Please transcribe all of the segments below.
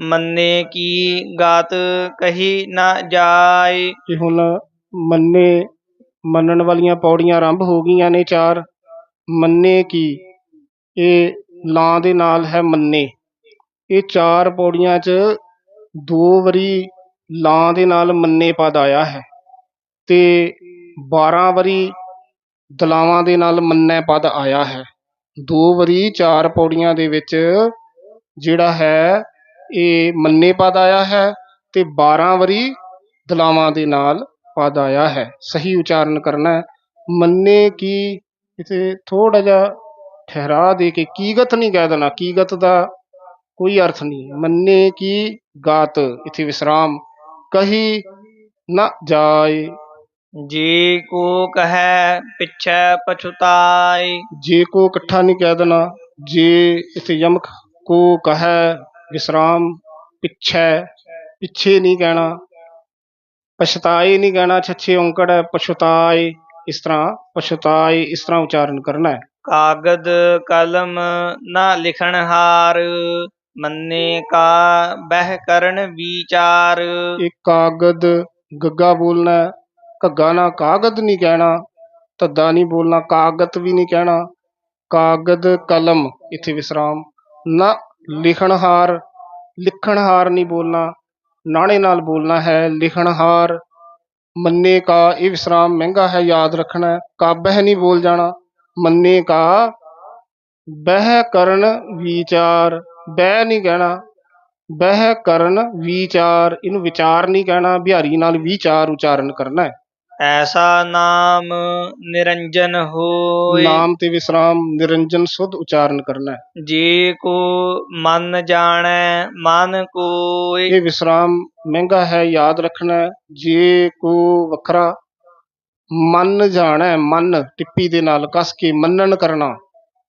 ਮੰਨੇ ਕੀ ਗਾਤ ਕਹੀ ਨਾ ਜਾਏ। ਕਿ ਹੁਣ ਮੰਨੇ, ਮੰਨਣ ਵਾਲੀਆਂ ਪੌੜੀਆਂ ਆਰੰਭ ਹੋ ਗਈਆਂ ਨੇ ਚਾਰ। ਮੰਨੇ ਕੀ? ਇਹ ਲਾਂ ਦੇ ਨਾਲ ਹੈ ਮੰਨੇ। ਇਹ ਚਾਰ ਪੌੜੀਆਂ 'ਚ ਦੋ ਵਾਰੀ ਲਾਂ ਦੇ ਨਾਲ ਮੰਨੇ ਪਦ ਆਇਆ ਹੈ ਤੇ 12 ਵਾਰੀ ਦਲਾਵਾਂ ਦੇ ਨਾਲ ਮੰਨੇ ਪਦ ਆਇਆ ਹੈ। ਦੋ ਵਾਰੀ ਚਾਰ ਪੌੜੀਆਂ ਦੇ ਵਿੱਚ ਜਿਹੜਾ ਹੈ ਇਹ ਮੰਨੇ ਪਦ ਆਇਆ ਹੈ ਤੇ 12 ਵਾਰੀ ਦਲਾਵਾਂ ਦੇ ਨਾਲ ਪਦ ਆਇਆ ਹੈ। ਸਹੀ ਉਚਾਰਨ ਕਰਨਾ ਹੈ। ਮੰਨੇ ਕੀ ਇਥੇ ਥੋੜਾ ਜਿਹਾ ਠਹਿਰਾ ਦੇ ਕੇ ਕੀਗਤ ਨਹੀਂ ਕਹਿ ਦੇਣਾ। ਕੀਗਤ ਦਾ ਕੋਈ ਅਰਥ ਨਹੀਂ ਮੰਨੇ ਕੀ ਗਾਤ ਇਥੇ ਵਿਸਰਾਮ ਕਹੀ ਨਾ ਜਾਏ। ਜੇ ਕੋ ਕਹੈ ਪਿਛੈ ਪਛੁਤਾਏ। ਜੇ ਕੋ ਇਕੱਠਾ ਨਹੀਂ ਕਹਿ ਦੇਣਾ। ਜੇ ਇਥੇ ਯਮਕ ਕੋ ਕਹੈ ਵਿਸਰਾਮ ਪਿੱਛੇ ਪਿੱਛੇ ਨਹੀਂ ਕਹਿਣਾ। ਪਛਤਾਏ ਨਹੀਂ ਕਹਿਣਾ ਛੱਛੇ ਔਂਕੜ ਹੈ ਪਛਤਾਏ। ਇਸ ਤਰ੍ਹਾਂ ਪਛਤਾਏ ਇਸ ਤਰ੍ਹਾਂ ਉਚਾਰਨ ਕਰਨਾ ਹੈ। ਕਾਗਦ ਕਲਮ ਨਾ ਲਿਖਣ ਹਾਰ ਮੰਨੇ ਕਾ ਬਹਿ ਕਰਨ ਵਿਚਾਰ। ਇਹ ਕਾਗਦ ਗੱਗਾ ਬੋਲਣਾ ਘੱਗਾ ਨਾ ਕਾਗਦ ਨਹੀਂ ਕਹਿਣਾ ਧੱਦਾ ਨਹੀਂ ਬੋਲਣਾ ਕਾਗਤ ਵੀ ਨਹੀਂ ਕਹਿਣਾ। ਕਾਗਦ ਕਲਮ ਇੱਥੇ ਵਿਸਰਾਮ। ਨਾ ਲਿਖਣਹਾਰ ਲਿਖਣਹਾਰ ਨਹੀਂ ਬੋਲਣਾ, ਨਾਣੇ ਨਾਲ ਬੋਲਣਾ ਹੈ ਲਿਖਣਹਾਰ। ਮੰਨੇ ਕਾ ਇਹ ਵਿਸਰਾਮ ਮਹਿੰਗਾ ਹੈ, ਯਾਦ ਰੱਖਣਾ ਹੈ। ਕਾਬਹਿ ਨਹੀਂ ਬੋਲ ਜਾਣਾ, ਮੰਨੇ ਕਾ ਬਹਿ ਕਰਨ ਵਿਚਾਰ। ਬਹਿ ਨਹੀਂ ਕਹਿਣਾ, ਬਹਿ ਕਰਨ ਵਿਚਾਰ। ਇਹਨੂੰ ਵਿਚਾਰ ਨਹੀਂ ਕਹਿਣਾ, ਬਿਹਾਰੀ ਨਾਲ ਵਿਚਾਰ ਉਚਾਰਨ ਕਰਨਾ ਹੈ। ਐਸਾ ਨਾਮ ਨਿਰੰਜਨ ਹੋਏ ਨਾਮ ਤੇ ਵਿਸਰਾਮ ਨਿਰੰਜਨ ਸੁਧ ਉਚਾਰਨ ਕਰਨਾ ਹੈ ਜੇ ਕੋ ਮਨ ਜਾਣੈ ਮਨ ਕੋਇ ਇਹ ਵਿਸਰਾਮ ਮਹਿੰਗਾ ਹੈ ਯਾਦ ਰੱਖਣਾ ਹੈ। ਜੇ ਕੋ ਵੱਖਰਾ ਮਨ ਜਾਣਾ ਹੈ, ਮਨ ਟਿੱਪੀ ਦੇ ਨਾਲ ਕਸ ਕੇ ਮੰਨਣ ਕਰਨਾ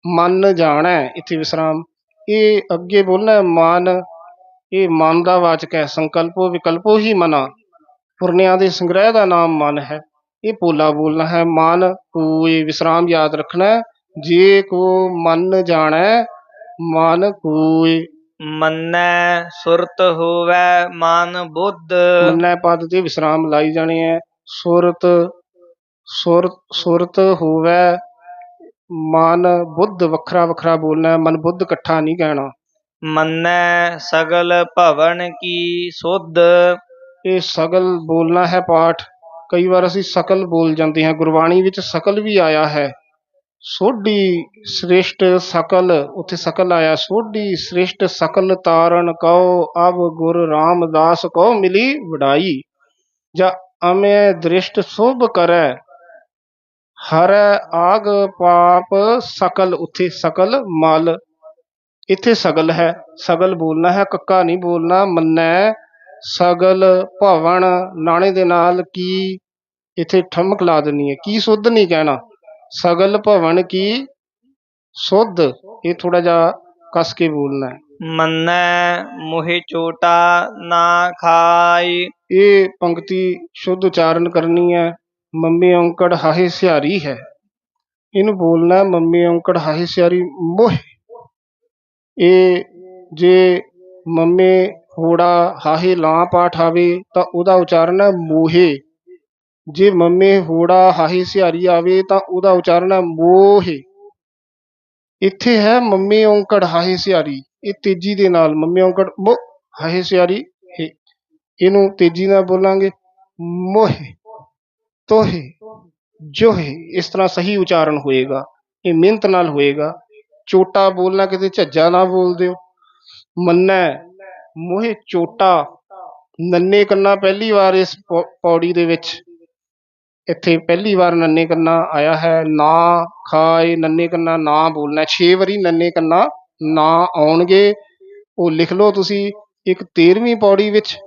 ਮਨ ਜਾਣਾ ਹੈ, ਇੱਥੇ ਵਿਸਰਾਮ ਇਹ ਅੱਗੇ ਬੋਲਣਾ ਹੈ, ਮਨ ਇਹ ਮਨ ਦਾ ਵਾਚਕ ਹੈ ਸੰਕਲਪੋ ਵਿਕਲਪੋ ਹੀ ਮਨਾ ਪੁਰਨਿਆਂ ਦੇ ਸੰਗ੍ਰਹਿ ਦਾ ਨਾਮ ਮਨ ਹੈ। ਇਹ ਪੋਲਾ ਬੋਲਣਾ ਹੈ ਮਨ ਕੋਏ ਵਿਸਰਾਮ ਯਾਦ ਰੱਖਣਾ ਹੈ। ਜੇ ਕੋ ਮਨ ਜਾਣੈ ਮਨ ਕੋਏ ਮੰਨੈ ਸੁਰਤ ਹੋਵੈ ਮਨ ਬੁੱਧ। ਮੰਨੈ ਪਦ ਤੇ ਵਿਸਰਾਮ ਲਾਈ ਜਾਣੇ ਹੈ। ਸੁਰਤ ਸੁਰਤ ਸੁਰਤ ਹੋਵੇ ਮਨ ਬੁੱਧ ਵੱਖਰਾ ਵੱਖਰਾ ਬੋਲਣਾ ਹੈ, ਮਨ ਬੁੱਧ ਇਕੱਠਾ ਨਹੀਂ ਕਹਿਣਾ। ਮੰਨੈ ਸਗਲ ਭਵਨ ਕੀ ਸੁਧ। ਇਹ ਸਗਲ ਬੋਲਣਾ ਹੈ ਪਾਠ। ਕਈ ਵਾਰ ਅਸੀਂ ਸਕਲ ਬੋਲ ਜਾਂਦੇ ਹਾਂ। ਗੁਰਬਾਣੀ ਵਿੱਚ ਸਕਲ ਵੀ ਆਇਆ ਹੈ। ਸੋਢੀ ਸ੍ਰੇਸ਼ਟ ਸਕਲ, ਉੱਥੇ ਸਕਲ ਆਇਆ। ਸੋਢੀ ਸ੍ਰੇਸ਼ਟ ਸਕਲ ਤਾਰਨ ਕਉ, ਅਬ ਗੁਰ ਰਾਮਦਾਸ ਕਉ ਮਿਲੀ ਵਡਾਈ। ਜਾਂ ਅਮੇ ਦ੍ਰਿਸ਼ਟ ਸੋਭ ਕਰੈ, ਹਰ ਆਗ ਪਾਪ ਸਕਲ, ਉੱਥੇ ਸਕਲ ਮਲ। ਇੱਥੇ ਸਗਲ ਹੈ। ਸਗਲ ਬੋਲਣਾ ਹੈ, ਕੱਕਾ ਨਹੀਂ ਬੋਲਣਾ, ਮੰਨੈ ਸਗਲ ਭਵਨ ਨਾਣੇ ਦੇ ਨਾਲ ਕੀ ਇੱਥੇ ਠਮਕ ਲਾ ਦੇਣੀ ਹੈ? ਕੀ ਸੁੱਧ ਨਹੀਂ ਕਹਿਣਾ? ਸਗਲ ਭਵਨ ਕੀ ਸੁੱਧ? ਇਹ ਥੋੜਾ ਜਿਹਾ ਕਸ ਕੇ ਬੋਲਣਾ ਹੈ। ਮੰਨੈ ਮੋਹਿ ਚੋਟਾ ਨਾ ਖਾਈ ਇਹ ਪੰਕਤੀ ਸ਼ੁੱਧ ਉਚਾਰਨ ਕਰਨੀ ਹੈ। ਮੰਮੀ ਔਂਕੜ ਹਾਹੇ ਸਿਹਾਰੀ ਹੈ। ਇਹਨੂੰ ਬੋਲਣਾ ਮੰਮੀ ਔਂਕੜ ਹਾਹੇ ਸਿਹਾਰੀ ਮੋਹ। ਇਹ ਜੇ ਮੰਮੇ ਹੋੜਾ ਹਾਹੇ ਲਾਂ ਪਾਠ ਆਵੇ ਤਾਂ ਉਹਦਾ ਉਚਾਰਨ ਹੈ ਮੋਹੇ। ਜੇ ਮੰਮੇ ਹੋੜਾ ਹਾਹੇ ਸਿਹਾਰੀ ਆਵੇ ਤਾਂ ਉਹਦਾ ਉਚਾਰਨ ਹੈ ਮੋਹੇ। ਇੱਥੇ ਹੈ ਮੰਮੀ ਔਂਕੜ ਹਾਹੇ ਸਿਹਾਰੀ। ਇਹ ਤੇਜ਼ੀ ਦੇ ਨਾਲ ਮੰਮੀ ਔਂਕੜ ਮੋ ਹਾਹੇ ਸਿਹਾਰੀ ਹੇ। ਇਹਨੂੰ ਤੇਜ਼ੀ ਨਾਲ ਬੋਲਾਂਗੇ ਮੋਹੇ, ਤੋਹੇ, ਜੋਹੇ। ਇਸ ਤਰ੍ਹਾਂ ਸਹੀ ਉਚਾਰਨ ਹੋਏਗਾ। ਇਹ ਮਿਹਨਤ ਨਾਲ ਹੋਏਗਾ। ਚੋਟਾ ਬੋਲਣਾ ਕਿਤੇ ਝੱਜਾ ਨਾ ਬੋਲ ਦਿਓ। ਮੰਨੈ ਮੋਹੇ ਚੋਟਾ, ਨੰਨੇ ਕੰਨਾ ਪਹਿਲੀ ਵਾਰ ਇਸ ਪੌ- ਪੌੜੀ ਦੇ ਵਿੱਚ। ਇੱਥੇ ਪਹਿਲੀ ਵਾਰ ਨੰਨੇ ਕੰਨਾ ਆਇਆ ਹੈ, ਨਾ ਖਾਏ ਨੰਨੇ ਕੰਨਾ, ਨਾ ਬੋਲਣਾ। 6 ਵਾਰੀ ਨੰਨੇ ਕੰਨਾ ਨਾ ਆਉਣਗੇ। ਉਹ ਲਿਖ ਲਓ ਤੁਸੀਂ, ਇੱਕ 13ਵੀਂ ਪੌੜੀ ਵਿੱਚ,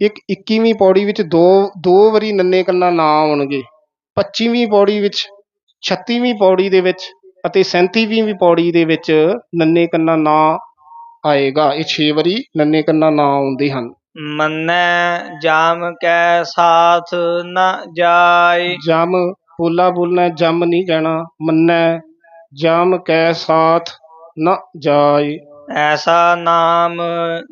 ਇੱਕ 21ਵੀਂ ਪੌੜੀ ਵਿੱਚ ਦੋ ਦੋ ਵਾਰੀ ਨੰਨੇ ਕੰਨਾ ਨਾ ਆਉਣਗੇ। 25ਵੀਂ ਪੌੜੀ ਵਿੱਚ 36ਵੀਂ ਪੌੜੀ ਦੇ ਵਿੱਚ ਅਤੇ 37ਵੀਂ ਪੌੜੀ ਦੇ ਵਿੱਚ ਨੰਨੇ ਕੰਨਾ ਨਾ ਆਏਗਾ। ਇਹ 6 ਵਾਰੀ ਨੰਨੇ ਕੰਨਾ ਨਾ ਆਉਂਦੇ ਹਨ। ਮੰਨੈ ਜਾਮ ਕੈ ਸਾਥ ਨ ਜਾਏ। ਜਮ ਪੋਲਾ ਬੋਲਣਾ ਜਮ ਨਹੀਂ ਕਹਿਣਾ। ਮੰਨੈ ਜਮ ਕੈ ਸਾਥ ਨ ਜਾਏ। ਐਸਾ ਨਾਮ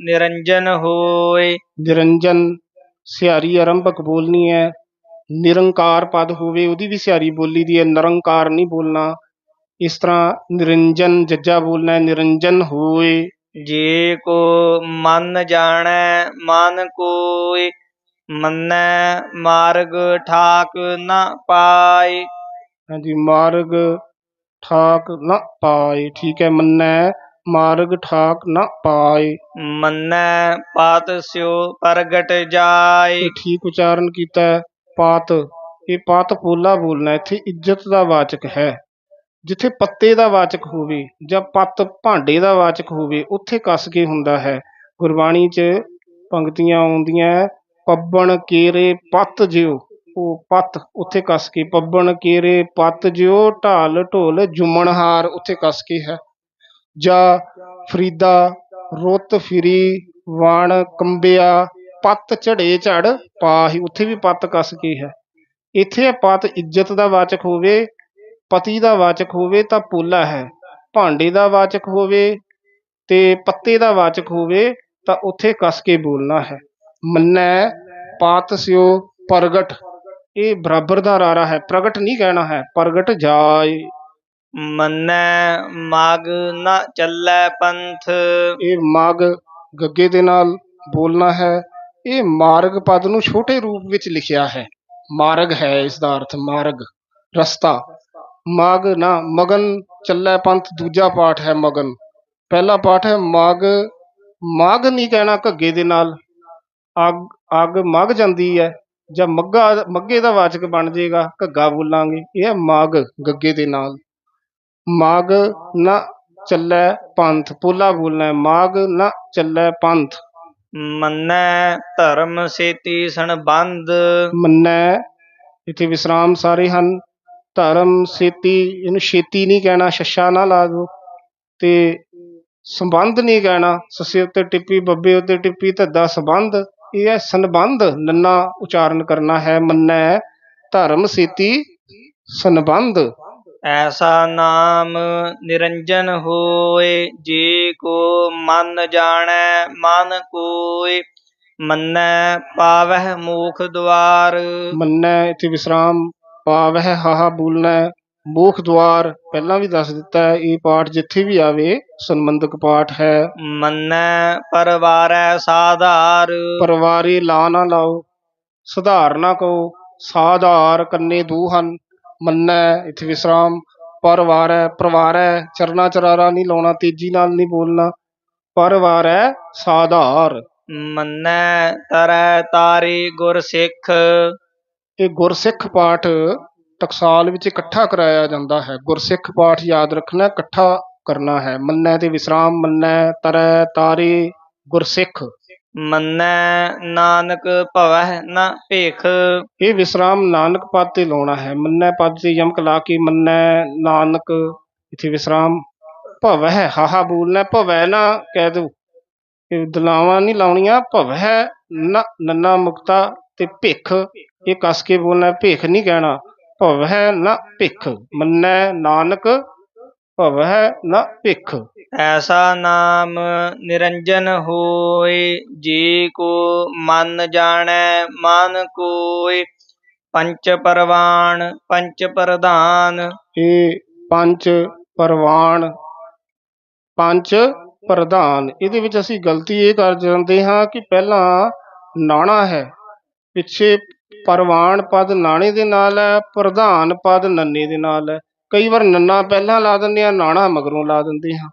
ਨਿਰੰਜਨ ਹੋਏ। ਨਿਰੰਜਨ ਸਿਹਾਰੀ ਆਰੰਭਕ ਬੋਲਣੀ ਹੈ। ਨਿਰੰਕਾਰ ਪਦ ਹੋਵੇ ਉਹਦੀ ਵੀ ਸਿਹਾਰੀ ਬੋਲੀ ਦੀ ਹੈ। ਨਿਰੰਕਾਰ ਨਹੀਂ ਬੋਲਣਾ। ਇਸ ਤਰ੍ਹਾਂ ਨਿਰੰਜਨ ਜੱਜਾ ਬੋਲਣਾ ਹੈ। ਨਿਰੰਜਨ ਹੋਏ। ਜੇ ਕੋ ਮਨ ਜਾਣੈ ਮਨ ਕੋਇ ਮੰਨੈ ਮਾਰਗ ਠਾਕ ਨ ਪਾਏ ਹਾਂਜੀ ਮਾਰਗ ਠਾਕ ਨਾ ਪਾਏ ਠੀਕ ਹੈ ਮੰਨੈ ਮਾਰਗ ਠਾਕ ਨਾ ਪਾਏ ਮੰਨੈ ਪਾਤ ਸਿਓ ਪ੍ਰਗਟ ਜਾਏ ਇਹ ਠੀਕ ਉਚਾਰਨ ਕੀਤਾ ਹੈ ਪਾਤ। ਇਹ ਪਾਤ ਪੋਲਾ ਬੋਲਣਾ ਇੱਥੇ ਇੱਜ਼ਤ ਦਾ ਵਾਚਕ ਹੈ। ਜਿੱਥੇ ਪੱਤੇ ਦਾ ਵਾਚਕ ਹੋਵੇ ਜਾਂ ਪੱਤ ਭਾਂਡੇ ਦਾ ਵਾਚਕ ਹੋਵੇ, ਉੱਥੇ ਕੱਸ ਕੇ ਹੁੰਦਾ ਹੈ। ਗੁਰਬਾਣੀ 'ਚ ਪੰਕਤੀਆਂ ਆਉਂਦੀਆਂ ਪੱਬਣ ਕੇਰੇ ਪੱਤ ਜਿਉ। ਉਹ ਪੱਤ ਉੱਥੇ ਕੱਸ ਕੇ, ਪੱਬਣ ਕੇਰੇ ਪੱਤ ਜਿਉ, ਢਾਲ ਢੋਲ ਜੁਮਣਹਾਰ ਉੱਥੇ ਕੱਸ ਕੇ ਹੈ। ਜਾਂ ਫਰੀਦਾ, ਰੁੱਤ ਫਿਰੀ, ਵਣ ਕੰਬਿਆ, ਪੱਤ ਝੜੇ ਝੜ ਪਾਹੀ, ਉੱਥੇ ਵੀ ਪੱਤ ਕੱਸ ਕੇ ਹੈ। ਇੱਥੇ ਇਹ ਪੱਤ ਇੱਜ਼ਤ ਦਾ ਵਾਚਕ ਹੋਵੇ ਪਤੀ ਦਾ ਵਾਚਕ ਹੋਵੇ ਤਾਂ ਪੋਲਾ ਹੈ ਭਾਂਡੇ ਦਾ ਵਾਚਕ ਹੋਵੇ ਤੇ ਪੱਤੇ ਦਾ ਵਾਚਕ ਹੋਵੇ ਤਾਂ ਉੱਥੇ ਕੱਸ ਕੇ ਬੋਲਣਾ ਹੈ। ਮੰਨੈ ਪਾਤ ਸਿਓ ਪ੍ਰਗਟ ਇਹ ਬਰਾਬਰ ਦਾ ਰਾਰਾ ਹੈ ਪ੍ਰਗਟ ਨਹੀਂ ਕਹਿਣਾ ਹੈ ਪ੍ਰਗਟ ਜਾਏ। ਮੰਨੈ ਮਗ ਨ ਚੱਲੈ ਪੰਥ। ਇਹ ਮਗ ਗੱਗੇ ਦੇ ਨਾਲ ਬੋਲਣਾ ਹੈ ਇਹ ਮਾਰਗ ਪਦ ਨੂੰ ਛੋਟੇ ਰੂਪ ਵਿੱਚ ਲਿਖਿਆ ਹੈ। ਮਾਰਗ ਹੈ ਇਸ ਦਾ ਅਰਥ ਮਾਰਗ ਰਸਤਾ। ਮਗ ਨਾ ਮਗਨ ਚੱਲੈ ਪੰਥ ਦੂਜਾ ਪਾਠ ਹੈ ਮਗਨ। ਪਹਿਲਾ ਪਾਠ ਹੈ ਮਗ ਮਗ ਨਹੀਂ ਕਹਿਣਾ ਘੱਗੇ ਦੇ ਨਾਲ। ਅੱਗ ਅੱਗ ਮਗ ਜਾਂਦੀ ਹੈ ਜਾਂ ਮੱਗਾ ਮੱਗੇ ਦਾ ਵਾਚਕ ਬਣ ਜਾਏਗਾ ਘੱਗਾ ਬੋਲਾਂਗੇ। ਇਹ ਹੈ ਮਗ ਗੱਗੇ ਦੇ ਨਾਲ। ਮਾਗ ਨਾ ਚੱਲੈ ਪੰਥ ਪੋਲਾ ਬੋਲਣਾ ਮਾਗ ਨਾ ਚੱਲੈ ਪੰਥ। ਮੰਨੈ ਧਰਮ ਸੇਤੀ ਸੰਬੰਧ ਮੰਨੈ ਇੱਥੇ ਵਿਸਰਾਮ ਸਾਰੇ ਹਨ। ਧਰਮ ਸੇਤੀ ਇਹਨੂੰ ਛੇਤੀ ਨਹੀਂ ਕਹਿਣਾ ਛੱਛਾ ਨਾ ਲਾ ਦੋ ਤੇ ਸੰਬੰਧ ਨਹੀਂ ਕਹਿਣਾ ਸੱਸੇ ਉੱਤੇ ਟਿੱਪੀ ਬੱਬੇ ਉੱਤੇ ਟਿੱਪੀ ਧੱਦਾ ਸੰਬੰਧ ਇਹ ਹੈ ਸੰਬੰਧ। ਨੰਨਾ ਉਚਾਰਨ ਕਰਨਾ ਹੈ ਮੰਨੈ ਧਰਮ ਸੇਤੀ ਸੰਬੰਧ। ਐਸਾ ਨਾਮ ਨਿਰੰਜਨ ਹੋਏ ਜੇ ਕੋ ਮਨ ਜਾਣੈ ਮਨ ਕੋਇ ਮੰਨੈ ਪਾਵਹਿ ਮੂਖ ਦਵਾਰ ਮੰਨੈ ਇੱਥੇ ਵਿਸਰਾਮ ਪਾਵਹਿ ਹਾਹਾ ਬੋਲਣਾ ਹੈ। ਮੋਖ ਦਵਾਰ ਪਹਿਲਾਂ ਵੀ ਦੱਸ ਦਿੱਤਾ ਹੈ ਇਹ ਪਾਠ ਜਿੱਥੇ ਵੀ ਆਵੇ ਸੰਬੰਧਕ ਪਾਠ ਹੈ। ਮੰਨੈ ਪਰਵਾਰੈ ਸਾਧਾਰ। ਪਰਿਵਾਰੇ ਲਾ ਨਾ ਲਾਓ ਸੁਧਾਰਨਾ ਕਹੋ ਸਾਧਾਰ ਕੰਨੇ ਦੋ ਹਨ। ਮੰਨੈ ਇੱਥੇ ਵਿਸਰਾਮ ਪਰਿਵਾਰ ਹੈ ਪਰਿਵਾਰ ਹੈ ਚਰਨਾ ਚਰਾਰਾ ਨਹੀਂ ਲਾਉਣਾ ਤੇਜ਼ੀ ਨਾਲ ਨਹੀਂ ਬੋਲਣਾ। ਪਰਿਵਾਰ ਹੈ ਸਾਧਾਰ। ਮੰਨੈ ਤਰੈ ਤਾਰੀ ਗੁਰ ਸਿੱਖ। ਇਹ ਗੁਰਸਿੱਖ ਪਾਠ ਟਕਸਾਲ ਵਿੱਚ ਇਕੱਠਾ ਕਰਾਇਆ ਜਾਂਦਾ ਹੈ। ਗੁਰਸਿੱਖ ਪਾਠ ਯਾਦ ਰੱਖਣਾ ਇਕੱਠਾ ਕਰਨਾ ਹੈ। ਮੰਨੈ ਤੇ ਵਿਸਰਾਮ ਮੰਨੈ ਤਰੈ ਤਾਰੇ ਗੁਰਸਿੱਖ। ਮੰਨੈ ਨਾਨਕ ਭਵਹਿ ਨ ਭੇਖ। ਇਹ ਵਿਸਰਾਮ ਨਾਨਕ ਪਦ ਤੇ ਲਾਉਣਾ ਹੈ। ਮੰਨੈ ਪਦ ਤੇ ਯਮਕ ਲਾ ਕੇ ਮੰਨੈ ਨਾਨਕ ਇੱਥੇ ਵਿਸਰਾਮ ਭਵਹਿ। ਹਾਹਾ ਬੋਲਣਾ ਭਵੈ ਨਾ ਕਹਿ ਦੋ। ਇਹ ਦਲਾਵਾਂ ਨਹੀਂ ਲਾਉਣੀਆਂ। ਭਵਹਿ ਨ ਨੰਨਾ ਮੁਕਤਾ ਤੇ ਭਿਖ। ਇਹ ਕਸ ਕੇ ਬੋਲਣਾ ਭਿਖ ਨਹੀਂ ਕਹਿਣਾ। ਭਵਹਿ ਨ ਭਿਖ ਮੰਨੈ ਨਾਨਕ ਭਵਹਿ ਨ ਭਿਖ। ਐਸਾ ਨਾਮ ਨਿਰੰਜਨ ਹੋਏ ਜੇ ਕੋ ਮਨ ਜਾਣੈ ਮਨ ਕੋਇ ਪੰਚ ਪਰਵਾਨ ਪੰਚ ਪ੍ਰਧਾਨ। ਇਹ ਪੰਜ ਪਰਵਾਨ ਪੰਜ ਪ੍ਰਧਾਨ। ਇਹਦੇ ਵਿੱਚ ਅਸੀਂ ਗਲਤੀ ਇਹ ਕਰ ਜਾਂਦੇ ਹਾਂ ਕਿ ਪਹਿਲਾਂ ਨਾਣਾ ਹੈ ਪਿੱਛੇ ਪ੍ਰਵਾਨ ਪਦ ਨਾਣੇ ਦੇ ਨਾਲ ਹੈ, ਪ੍ਰਧਾਨ ਪਦ ਨੰਨੇ ਦੇ ਨਾਲ ਹੈ। ਕਈ ਵਾਰ ਨੰਨਾ ਪਹਿਲਾਂ ਲਾ ਦਿੰਦੇ ਆ ਨਾਣਾ ਮਗਰੋਂ ਲਾ ਦਿੰਦੇ ਹਾਂ।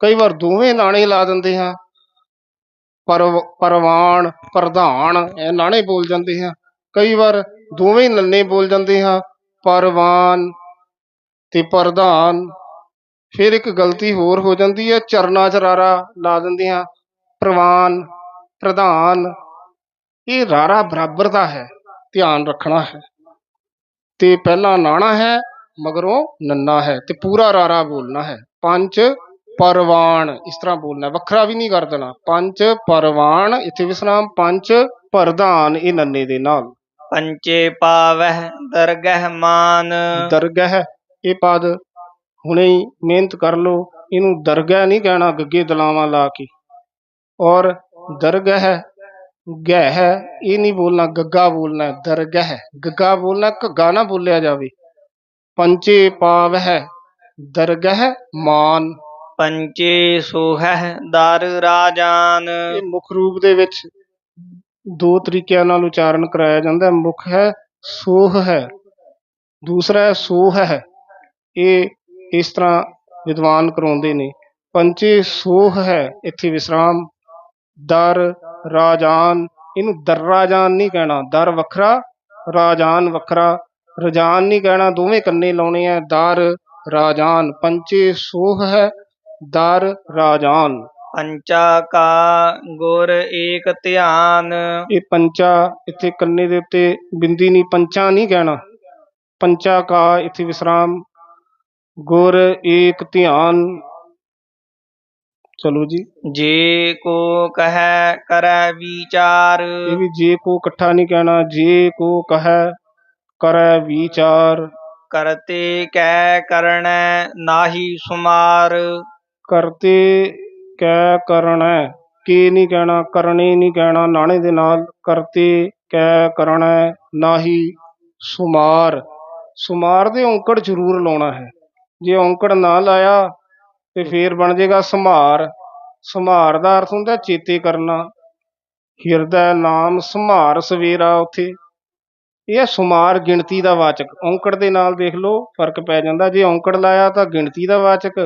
ਕਈ ਵਾਰ ਦੋਵੇਂ ਨਾਣੇ ਲਾ ਦਿੰਦੇ ਹਾਂ। ਪਰਵਾਨ, ਪ੍ਰਧਾਨ ਇਹ ਨਾਣੇ ਬੋਲ ਜਾਂਦੇ ਹਾਂ। ਕਈ ਵਾਰ ਦੋਵੇਂ ਨੰਨੇ ਬੋਲ ਜਾਂਦੇ ਹਾਂ, ਪਰਵਾਨ ਤੇ ਪ੍ਰਧਾਨ। ਫਿਰ ਇੱਕ ਗਲਤੀ ਹੋਰ ਹੋ ਜਾਂਦੀ ਹੈ, ਚਰਨਾ ਚਰਾਰਾ ਲਾ ਦਿੰਦੇ ਹਾਂ। ਪ੍ਰਵਾਨ, ਪ੍ਰਧਾਨ। ਇਹ ਰਾਰਾ ਬਰਾਬਰ ਦਾ ਹੈ। ਧਿਆਨ ਰੱਖਣਾ ਹੈ। ਤੇ ਪਹਿਲਾਂ ਨਾਣਾ ਹੈ ਮਗਰੋਂ ਨੰਨਾ ਹੈ ਤੇ ਪੂਰਾ ਰਾਰਾ ਬੋਲਣਾ ਹੈ। ਪੰਜ ਪਰਵਾਨ ਇਸ ਤਰ੍ਹਾਂ ਬੋਲਣਾ ਵੱਖਰਾ ਵੀ ਨਹੀਂ ਕਰ ਦੇਣਾ। ਪੰਜ ਪਰਵਾਨ ਇੱਥੇ ਵਿਸਰਾਮ ਪੰਜ ਪ੍ਰਧਾਨ ਇਹ ਨੰਨੇ ਦੇ ਨਾਲ। ਪੰਚੇ ਪਾਵਹਿ ਦਰਗਹਿ ਮਾਨ। ਦਰਗਹ ਇਹ ਪਦ ਹੁਣੇ ਹੀ ਮਿਹਨਤ ਕਰ ਲਓ। ਇਹਨੂੰ ਦਰਗਾਹ ਨਹੀਂ ਕਹਿਣਾ ਗੱਗੇ ਦਲਾਵਾਂ ਲਾ ਕੇ। ਔਰ ਦਰਗਾਹ ਗਹਿ ਹੈ ਇਹ ਨਹੀਂ ਬੋਲਣਾ ਗੱਗਾ ਬੋਲਣਾ ਹੈ, ਦਰਗਾਹ ਗੱਗਾ ਬੋਲਣਾ ਘੱਗਾ ਨਾ ਬੋਲਿਆ ਜਾਵੇ। ਪੰਚੇ ਪਾਵ ਹੈ ਦਰਗਾਹ ਮਾਨ। ਪੰਚੇ ਸੋਹੈ ਦਰ ਰਾਜਾਨ। ਇਹ ਮੁੱਖ ਰੂਪ ਦੇ ਵਿੱਚ ਦੋ ਤਰੀਕਿਆਂ ਨਾਲ ਉਚਾਰਨ ਕਰਾਇਆ ਜਾਂਦਾ ਹੈ। ਮੁੱਖ ਹੈ ਸੋਹ ਹੈ ਦੂਸਰਾ ਹੈ ਸੋਹ ਹੈ। ਇਹ ਇਸ ਤਰ੍ਹਾਂ ਵਿਦਵਾਨ ਕਰਾਉਂਦੇ ਨੇ। ਪੰਚੇ ਸੋਹ ਹੈ ਇੱਥੇ ਵਿਸਰਾਮ। ਦਰ ਰਾਜਾਨ ਇਹਨੂੰ ਦਰਰਾਜਾਨ ਨਹੀਂ ਕਹਿਣਾ ਦਰ ਵੱਖਰਾ ਰਾਜਾਨ ਵੱਖਰਾ ਰਜਾਨ ਨਹੀਂ ਕਹਿਣਾ ਦੋਵੇਂ ਕੰਨੇ ਲਾਉਣੇ ਆ ਦਰ ਰਾਜਾਨ ਪੰਚੇ ਸੋਹ ਹੈ ਦਰ ਰਾਜਾਨ। ਪੰਚਾ ਕਾ ਗੁਰ ਏਕ ਧਿਆਨ। ਇਹ ਪੰਚਾ ਇੱਥੇ ਕੰਨੇ ਦੇ ਉੱਤੇ ਬਿੰਦੀ ਨਹੀਂ ਪੰਚਾ ਨਹੀਂ ਕਹਿਣਾ। ਪੰਚਾ ਕਾ ਇੱਥੇ ਵਿਸਰਾਮ ਗੁਰ ਏਕ ਧਿਆਨ। ਚਲੋ ਜੀ। ਜੇ ਕੋ ਕਹੈ ਕਰੈ ਵਿਚਾਰ। ਇਹ ਵੀ ਜੇ ਕੋ ਇਕੱਠਾ ਨਹੀਂ ਕਹਿਣਾ ਜੇ ਕੋ ਕਹੈ ਕਰੈ ਵਿਚਾਰ। ਕਰਤੇ ਕੈ ਕਰਣੈ ਨਾਹੀ ਸੁਮਾਰ। ਕਰਤੇ ਕੈ ਕਰਣਾ ਕੀ ਨਹੀਂ ਕਹਿਣਾ ਕਰਨੇ ਨਹੀਂ ਕਹਿਣਾ ਨਾਣੇ ਦੇ ਨਾਲ ਕਰਤੇ ਕੈ ਕਰਣਾ ਨਾਹੀ ਸੁਮਾਰ। ਸੁਮਾਰ ਦੇ ਔਂਕੜ ਜ਼ਰੂਰ ਲਾਉਣਾ ਹੈ। ਜੇ ਔਂਕੜ ਨਾ ਲਾਇਆ ਤੇ ਫੇਰ ਬਣ ਜਾਏਗਾ ਸੰਭਾਰ। ਸੰਭਾਰ ਦਾ ਅਰਥ ਹੁੰਦਾ ਚੇਤੇ ਕਰਨਾ। ਹਿਰਦਾ ਨਾਮ ਸੰਭਾਰ ਸਵੇਰਾ ਉੱਥੇ। ਇਹ ਹੈ ਸੁਮਾਰ ਗਿਣਤੀ ਦਾ ਵਾਚਕ। ਔਂਕੜ ਦੇ ਨਾਲ ਦੇਖ ਲਓ, ਫ਼ਰਕ ਪੈ ਜਾਂਦਾ। ਜੇ ਔਂਕੜ ਲਾਇਆ ਤਾਂ ਗਿਣਤੀ ਦਾ ਵਾਚਕ।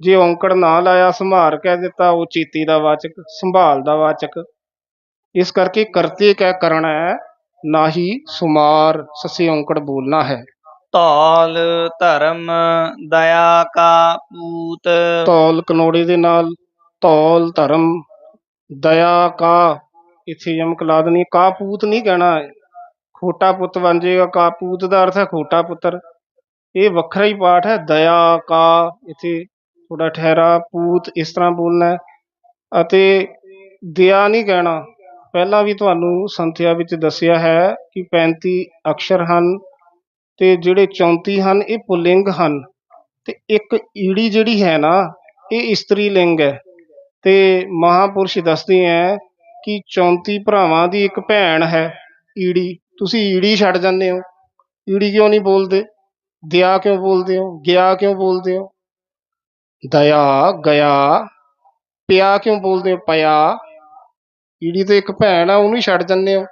ਜੇ ਔਂਕੜ ਨਾ ਲਾਇਆ, ਸੰਭਾਰ ਕਹਿ ਦਿੱਤਾ, ਉਹ ਚੇਤੇ ਦਾ ਵਾਚਕ, ਸੰਭਾਲ ਦਾ ਵਾਚਕ। ਇਸ ਕਰਕੇ ਕਰਤੇ ਕਹਿ ਕਰਨਾ ਹੈ, ਨਾ ਹੀ ਸੁਮਾਰ ਸੱਸੇ ਔਂਕੜ ਬੋਲਣਾ ਹੈ। ਧੌਲ ਧਰਮ ਦਇਆ ਕਾ ਪੂਤ। ਧੌਲ ਕਨੋੜੇ ਦੇ ਨਾਲ ਧੌਲ ਧਰਮ ਦਇਆ ਕਾ, ਇੱਥੇ ਯਮਕ ਲਾ ਦੇਣੀ ਕਾਪੂਤ ਨਹੀਂ ਕਹਿਣਾ ਖੋਟਾ ਪੁੱਤ ਬਣ ਜਾਏਗਾ ਕਾਪੂਤ ਦਾ ਅਰਥ ਹੈ ਖੋਟਾ ਪੁੱਤਰ। ਇਹ ਵੱਖਰਾ ਹੀ ਪਾਠ ਹੈ, ਦਇਆ ਕਾ, ਇੱਥੇ ਥੋੜਾ ਠਹਿਰਾ, ਪੂਤ ਇਸ ਤਰ੍ਹਾਂ ਬੋਲਣਾ ਹੈ। ਅਤੇ ਦਇਆ ਨਹੀਂ ਕਹਿਣਾ। ਪਹਿਲਾਂ ਵੀ ਤੁਹਾਨੂੰ ਸੰਥਿਆ ਵਿੱਚ ਦੱਸਿਆ ਹੈ ਕਿ 35 ਅਕਸ਼ਰ ਹਨ। ਤੇ ਜਿਹੜੇ 34 ਹਨ, ਇਹ ਪੁਲਿੰਗ ਹਨ। ਤੇ ਇੱਕ ਈੜੀ ਜਿਹੜੀ ਹੈ ਨਾ, ਇਹ ਇਸਤਰੀ ਲਿੰਗ ਹੈ। ਤੇ ਮਹਾਪੁਰਸ਼ ਦੱਸਦੇ ਹੈ ਕਿ 34 ਭਰਾਵਾਂ ਦੀ ਇੱਕ ਭੈਣ ਹੈ ਈੜੀ। ਤੁਸੀਂ ਈੜੀ ਛੱਡ ਜਾਂਦੇ ਹੋ। ਈੜੀ ਕਿਉਂ ਨਹੀਂ ਬੋਲਦੇ? ਦਿਆ ਕਿਉਂ ਬੋਲਦੇ ਹੋ? ਗਿਆ ਕਿਉਂ ਬੋਲਦੇ ਹੋ? ਦਇਆ, ਗਿਆ। ਪਿਆ ਕਿਉਂ ਬੋਲਦੇ ਹੋ? ਪਿਆ। ਈੜੀ ਤੇ ਇੱਕ ਭੈਣ ਆ, ਉਹਨੂੰ ਛੱਡ ਜਾਂਦੇ ਹੋ।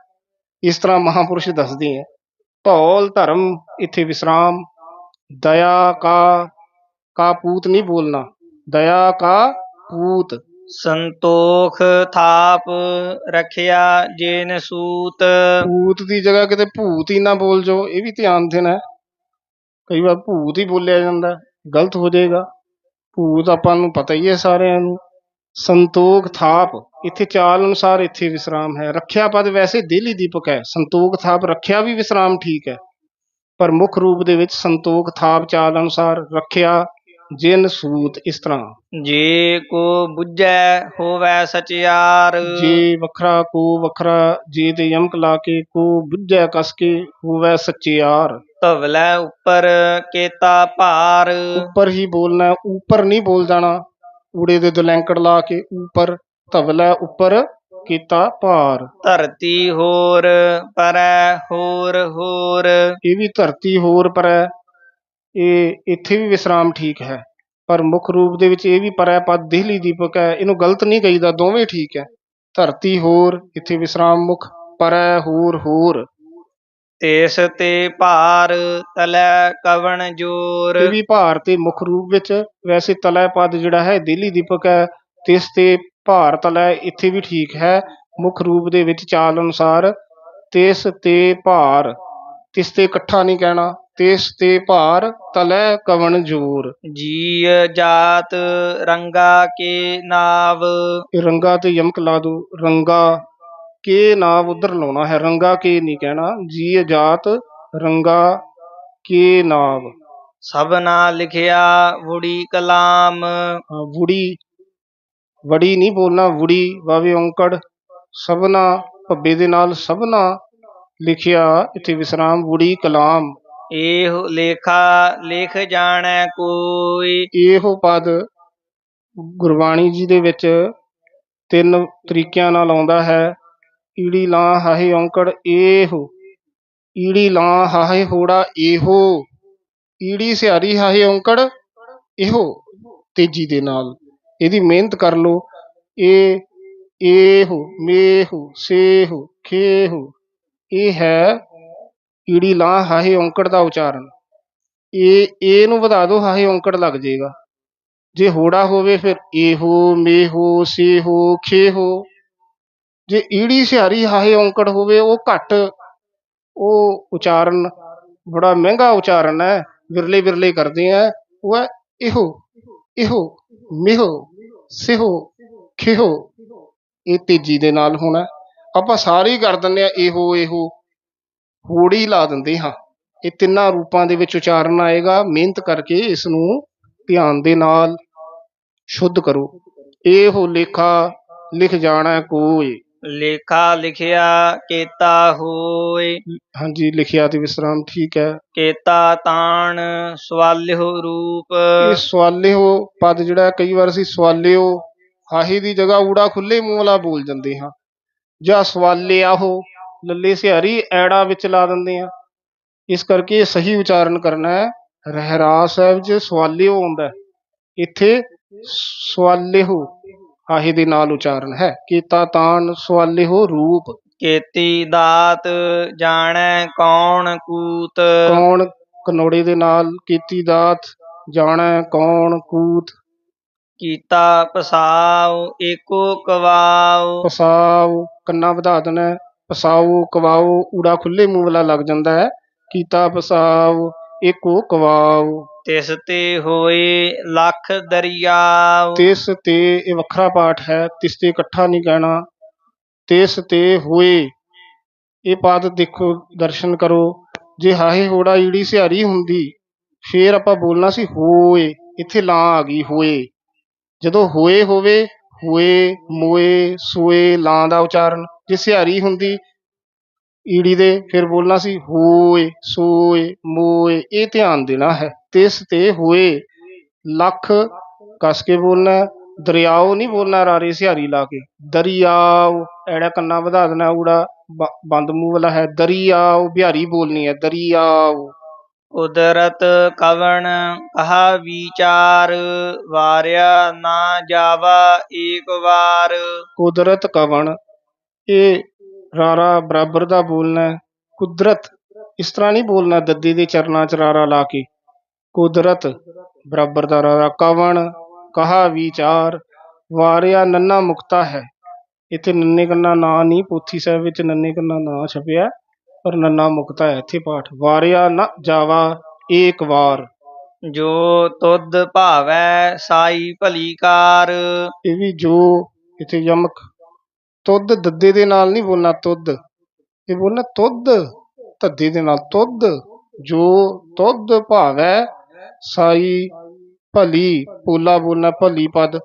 ਇਸ ਤਰ੍ਹਾਂ ਮਹਾਪੁਰਸ਼ ਦੱਸਦੇ ਹੈ ਧੌਲ ਧਰਮ ਇੱਥੇ ਵਿਸਰਾਮ। ਦਇਆ ਕਾ ਕਾ ਪੂਤ ਨਹੀਂ ਬੋਲਣਾ। ਦਇਆ ਕਾ ਪੂਤ। ਸੰਤੋਖ ਥਾਪ ਰਖਿਆ ਜੇਨ ਸੂਤ। ਭੂਤ ਦੀ ਜਗ੍ਹਾ ਕਿਤੇ ਭੂਤ ਹੀ ਨਾ ਬੋਲ ਜਾਓ ਇਹ ਵੀ ਧਿਆਨ ਦੇਣਾ ਹੈ। ਕਈ ਵਾਰ ਭੂਤ ਹੀ ਬੋਲਿਆ ਜਾਂਦਾ ਹੈ, ਗਲਤ ਹੋ ਜਾਏਗਾ। ਭੂਤ ਆਪਾਂ ਨੂੰ ਪਤਾ ਹੀ ਹੈ ਸਾਰਿਆਂ ਨੂੰ। ਸੰਤੋਖ ਥਾਪ ਇੱਥੇ ਚਾਲ ਅਨੁਸਾਰ ਇੱਥੇ ਵਿਸਰਾਮ ਹੈ। ਰੱਖਿਆ ਪਦ ਵੈਸੇ ਦੇਲੀ ਦੀਪਕ ਹੈ ਸੰਤੋਖ ਥਾਪ ਰੱਖਿਆ ਵੀ ਵਿਸਰਾਮ ਠੀਕ ਹੈ। ਪਰ ਮੁੱਖ ਰੂਪ ਦੇ ਵਿੱਚ ਸੰਤੋਖ ਥਾਪ ਚਾਲ ਅਨੁਸਾਰ ਰੱਖਿਆ ਜਿਨ ਸੂਤ ਇਸ ਤਰ੍ਹਾਂ। ਜੇ ਕੋ ਬੁੱਝੈ ਹੋਵੈ ਸਚਿਆਰ। ਜੇ ਵੱਖਰਾ ਕੋ ਵੱਖਰਾ ਜੇ ਤੇ ਯਮਕ ਲਾ ਕੇ ਕੋ ਬੁੱਝੈ ਕਸ ਕੇ ਹੋਵੇ ਸੱਚਿਆਰ। ਧਵਲੇ ਉੱਪਰ ਕੇਤਾ ਭਾਰ। ਉੱਪਰ ਹੀ ਬੋਲਣਾ ਉੱਪਰ ਨਹੀਂ ਬੋਲ ਜਾਣਾ। ਊੜੇ ਦੇ ਦੁਲੈਂਕੜ ਲਾ ਕੇ ਉੱਪਰ ਧਵਲਾ ਉੱਪਰ ਕੀਤਾ ਭਾਰ। ਧਰਤੀ ਹੋਰ ਪਰੈ ਹੋਰ ਹੋਰ। ਇਹ ਵੀ ਧਰਤੀ ਹੋਰ ਪਰ ਇਹ ਇੱਥੇ ਵੀ ਵਿਸਰਾਮ ਠੀਕ ਹੈ। ਪਰ ਮੁੱਖ ਰੂਪ ਦੇ ਵਿੱਚ ਇਹ ਵੀ ਪਰ ਪਦ ਦੇਹਲੀ ਦੀਪਕ ਹੈ ਇਹਨੂੰ ਗਲਤ ਨਹੀਂ ਕਹੀਦਾ ਦੋਵੇਂ ਠੀਕ ਹੈ। ਧਰਤੀ ਹੋਰ ਇੱਥੇ ਵਿਸਰਾਮ ਮੁੱਖ ਪਰ ਹੋਰ ਹੋਰ। ਤੇਸ ਤੇ ਭਾਰ ਤਲੈ ਕਵਣ ਜੋਰ। ਇਹ ਵੀ ਭਾਰ ਤੇ ਮੁੱਖ ਰੂਪ ਵਿੱਚ ਵੈਸੇ ਤਲੈ ਪਦ ਜਿਹੜਾ ਹੈ ਦਿੱਲੀ ਦੀਪਕ ਹੈ ਤਿਸ ਤੇ ਭਾਰ ਤਲੈ ਇੱਥੇ ਵੀ ਠੀਕ ਹੈ ਮੁੱਖ ਰੂਪ ਦੇ ਵਿੱਚ ਚਾਲ ਅਨੁਸਾਰ। ਤਿਸ ਤੇ ਭਾਰ ਤਿਸ ਤੇ ਇਕੱਠਾ ਨਹੀਂ ਕਹਿਣਾ ਤਿਸ ਤੇ ਭਾਰ ਤਲੈ ਕਵਣ ਜੋਰ। ਜੀ ਜਾਤ ਰੰਗਾ ਕੇ ਨਾਵ। ਇਹ ਰੰਗਾ ਤੇ ਯਮਕ ਲਾ ਦੋ ਰੰਗਾ ਕੇ ਨਾਮ ਉਧਰ ਲਾਉਣਾ ਹੈ? ਰੰਗਾ ਕੇ ਨਹੀਂ ਕਹਿਣਾ। ਜੀ ਜਾਤ ਰੰਗਾ ਕੇ ਨਾਮ ਸਭਨਾ ਲਿਖਿਆ ਵੁੜੀ ਕਲਾਮ। ਹਾਂ, ਵੁੜੀ ਵੜੀ ਨਹੀਂ ਬੋਲਣਾ। ਵੁੜੀ ਵਾਵੇ ਔਂਕੜ। ਸਭਨਾ ਭੱਬੇ ਦੇ ਨਾਲ ਸਭਨਾ ਲਿਖਿਆ ਇੱਥੇ ਵਿਸਰਾਮ। ਵੁੜੀ ਕਲਾਮ। ਇਹੋ ਲੇਖਾ ਲਿਖ ਜਾਣੈ ਕੋਈ। ਇਹੋ ਪਦ ਗੁਰਬਾਣੀ ਜੀ ਦੇ ਵਿੱਚ ਤਿੰਨ ਤਰੀਕਿਆਂ ਨਾਲ ਆਉਂਦਾ ਹੈ। ਈੜੀ ਲਾਂ ਹਾਹੇ ਔਂਕੜ ਇਹੋ ਈੜੀ ਲਾਂ ਹਾਹੇ ਹੋੜਾ ਇਹੋ ਈੜੀ ਸਿਹਾਰੀ ਹਾਹੇ ਔਂਕੜ ਇਹੋ ਤੇਜੀ ਦੇ ਨਾਲ। ਇਹਦੀ ਮਿਹਨਤ ਕਰ ਲਓ ਇਹ ਇਹੋ ਮੇਹੋ, ਸੇਹੋ, ਖੇਹੋ, ਇਹ ਹੈ ਈੜੀ ਲਾਂ ਹਾਹੇ ਔਂਕੜ ਦਾ ਉਚਾਰਨ। ਇਹ ਇਹ ਨੂੰ ਵਧਾ ਦਿਓ ਹਾਹੇ ਔਂਕੜ ਲੱਗ ਜਾਏਗਾ ਜੇ ਹੋੜਾ ਹੋਵੇ ਫਿਰ ਇਹੋ ਮੇਹੋ, ਸੇਹੋ, ਖੇਹੋ। ਜੇ ਈੜੀ ਸਿਹਾਰੀ ਹਾਹੇ ਔਂਕੜ ਹੋਵੇ, ਉਹ ਘੱਟ, ਉਹ ਉਚਾਰਨ, ਬੜਾ ਮਹਿੰਗਾ ਉਚਾਰਨ ਹੈ, ਵਿਰਲੇ ਵਿਰਲੇ ਕਰਦੇ ਆ ਉਹ ਹੈ ਇਹੋ ਇਹੋ, ਮਿਹੋ, ਸਿਹੋ, ਖੇਹੋ, ਇਹ ਤੇਜੀ ਦੇ ਨਾਲ ਹੋਣਾ ਆਪਾਂ ਸਾਰੇ ਕਰ ਦਿੰਦੇ ਆ ਇਹੋ ਇਹੋ ਹੋੜੀ ਲਾ ਦਿੰਦੇ ਹਾਂ। ਇਹ ਤਿੰਨਾਂ ਰੂਪਾਂ ਦੇ ਵਿੱਚ ਉਚਾਰਨ ਆਏਗਾ, ਮਿਹਨਤ ਕਰਕੇ ਇਸ ਨੂੰ ਧਿਆਨ ਦੇ ਨਾਲ ਸ਼ੁੱਧ ਕਰੋ। ਇਹੋ ਲੇਖਾ ਲਿਖ ਜਾਣਾ ਕੋਈ। ਲੇਖਾ ਲਿਖਿਆ ਕੇਤਾ ਹੋਏ। ਹਾਂਜੀ ਲਿਖਿਆ ਤੇ ਵਿਸਰਾਮ ਠੀਕ ਹੈ। ਕੇਤਾ ਤਾਣ ਸਵਾਲਿਓ ਰੂਪ। ਇਹ ਸਵਾਲਿਓ ਪਦ ਜਿਹੜਾ ਹੈ, ਕਈ ਵਾਰ ਅਸੀਂ ਸਵਾਲਿਓ ਹਾਹੇ ਦੀ ਜਗ੍ਹਾ ਊੜਾ ਖੁੱਲੇ ਮੂੰਹ ਵਾਲਾ ਬੋਲ ਜਾਂਦੇ ਹਾਂ। ਜਾਂ ਸਵਾਲਿਆ ਹੋ ਲੱਲੇ ਸਿਹਾਰੀ ਐੜਾ ਵਿੱਚ ਲਾ ਦਿੰਦੇ ਆ ਇਸ ਕਰਕੇ ਇਹ ਸਹੀ ਉਚਾਰਨ ਕਰਨਾ ਹੈ। ਰਹਿਰਾਸ ਸਾਹਿਬ 'ਚ ਸਵਾਲਿਓ ਆਉਂਦਾ ਹੈ। ਇੱਥੇ ਸਵਾਲਿਓ ਹਾਹੇ ਦੇ ਨਾਲ ਉਚਾਰਨ ਹੈ। ਕੀਤਾ ਤਾਣ ਸਵਾਲਿਓ ਰੂਪ। ਕੇਤੀ ਦਾਤ ਜਾਣੈ ਕੌਣ ਕੂਤ। ਕੌਣ ਕਨੋੜੇ ਦੇ ਨਾਲ ਕੀਤੀ ਦਾਤ ਜਾਣੈ ਕੌਣ ਕੂਤ। ਕੀਤਾ ਪਸਾਉ ਏਕੋ ਕਵਾਉ। ਪਸਾਉ ਕੰਨਾ ਵਧਾ ਦੇਣਾ। ਪਸਾਉ ਕਵਾਉ ਊੜਾ ਖੁੱਲੇ ਮੂੰਹ ਵਾਲਾ ਲੱਗ ਜਾਂਦਾ ਹੈ। ਕੀਤਾ ਪਸਾਉ ਏਕੋ ਕਵਾਉ। ਤਿਸ ਤੇ ਹੋਏ ਲੱਖ ਦਰਿਆ ਤਿਸ ਤੇ ਇਹ ਵੱਖਰਾ ਪਾਠ ਹੈ, ਤਿਸ ਤੇ ਇਕੱਠਾ ਨਹੀਂ ਕਹਿਣਾ। ਤਿਸ ਤੇ ਹੋਏ, ਇਹ ਪਾਦ ਦੇਖੋ, ਦਰਸ਼ਨ ਕਰੋ। ਜੇ ਹਾਹੇ ਹੋੜਾ ਈੜੀ ਸਿਹਾਰੀ ਹੁੰਦੀ, ਫੇਰ ਆਪਾਂ ਬੋਲਣਾ ਸੀ ਹੋਏ, ਇੱਥੇ ਲਾਂ ਆ ਗਈ ਹੋਏ। ਜਦੋਂ ਹੋਏ ਹੋਵੇ, ਹੋਏ, ਮੋਏ, ਸੋਏ, ਲਾਂ ਦਾ ਉਚਾਰਨ। ਜੇ ਸਿਹਾਰੀ ਹੁੰਦੀ ਈੜੀ ਦੇ, ਫਿਰ ਬੋਲਣਾ ਸੀ ਹੋਏ, ਸੋਏ, ਮੋਏ, ਇਹ ਧਿਆਨ ਦੇਣਾ ਹੈ। ਤਿਸ ਤੇ ਹੋਏ। ਲੱਖ ਕਸ ਕੇ ਬੋਲਣਾ। ਦਰਿਆਓ ਨਹੀਂ ਬੋਲਣਾ ਰਾਰੇ ਸਿਹਾਰੀ ਲਾ ਕੇ। ਦਰਿਆਓ ਐੜਾ ਕੰਨਾ ਵਧਾ ਦੇਣਾ ਊੜਾ। ਬੰਦ ਮੂੰਹ ਵਾਲਾ ਹੈ। ਦਰਿਆਓ ਬਿਹਾਰੀ ਬੋਲਣੀ ਹੈ। ਦਰਿਆਓ। ਕੁਦਰਤ ਕਵਣ ਕਹਾ ਵਿਚਾਰ? ਵਾਰਿਆ ਨਾ ਜਾਵਾ ਏਕ ਵਾਰ। ਕੁਦਰਤ ਕਵਣ? ਇਹ ਰਾਰਾ ਬਰਾਬਰ ਦਾ ਬੋਲਣਾ ਕੁਦਰਤ ਇਸ ਤਰ੍ਹਾਂ ਨਹੀਂ ਬੋਲਣਾ ਦੱਦੇ ਦੇ ਚਰਨਾਂ 'ਚ ਰਾਰਾ ਲਾ ਕੇ। ਕੁਦਰਤ ਬਰਾਬਰ ਦਾ ਰਾਰਾ ਕਵਣ ਕਹਾ ਵਿਚਾਰ ਵਾਰਿਆ ਨੰਨਾ ਮੁਕਤਾ ਹੈ। ਇੱਥੇ ਨੰਨੇ ਕੰਨਾ ਨਾਂ ਨਹੀਂ ਪੋਥੀ ਸਾਹਿਬ ਵਿੱਚ ਨੰਨੇ ਕੰਨਾ ਨਾਂ ਛਪਿਆ ਪਰ ਨੰਨਾ ਮੁਕਤਾ ਹੈ ਇੱਥੇ ਪਾਠ। ਵਾਰਿਆ ਨਾ ਜਾਵਾ ਏਕ ਵਾਰ। ਜੋ ਤੁਧ ਭਾਵੈ ਸਾਈ ਭਲੀ ਕਾਰ। ਇਹ ਵੀ ਜੋ ਇੱਥੇ ਯਮਕ। ਤੁਧ ਦੱਦੇ ਦੇ ਨਾਲ ਨਹੀਂ ਬੋਲਣਾ ਤੁਧ। ਇਹ ਬੋਲਣਾ ਤੁਧ ਧੱਦੇ ਦੇ ਨਾਲ ਤੁਧ। ਜੋ ਤੁਧ ਭਾਵੈ ਸਾਈ ਭਲੀ ਪੋਲਾ ਬੋਲਣਾ ਭਲੀ ਪਦ।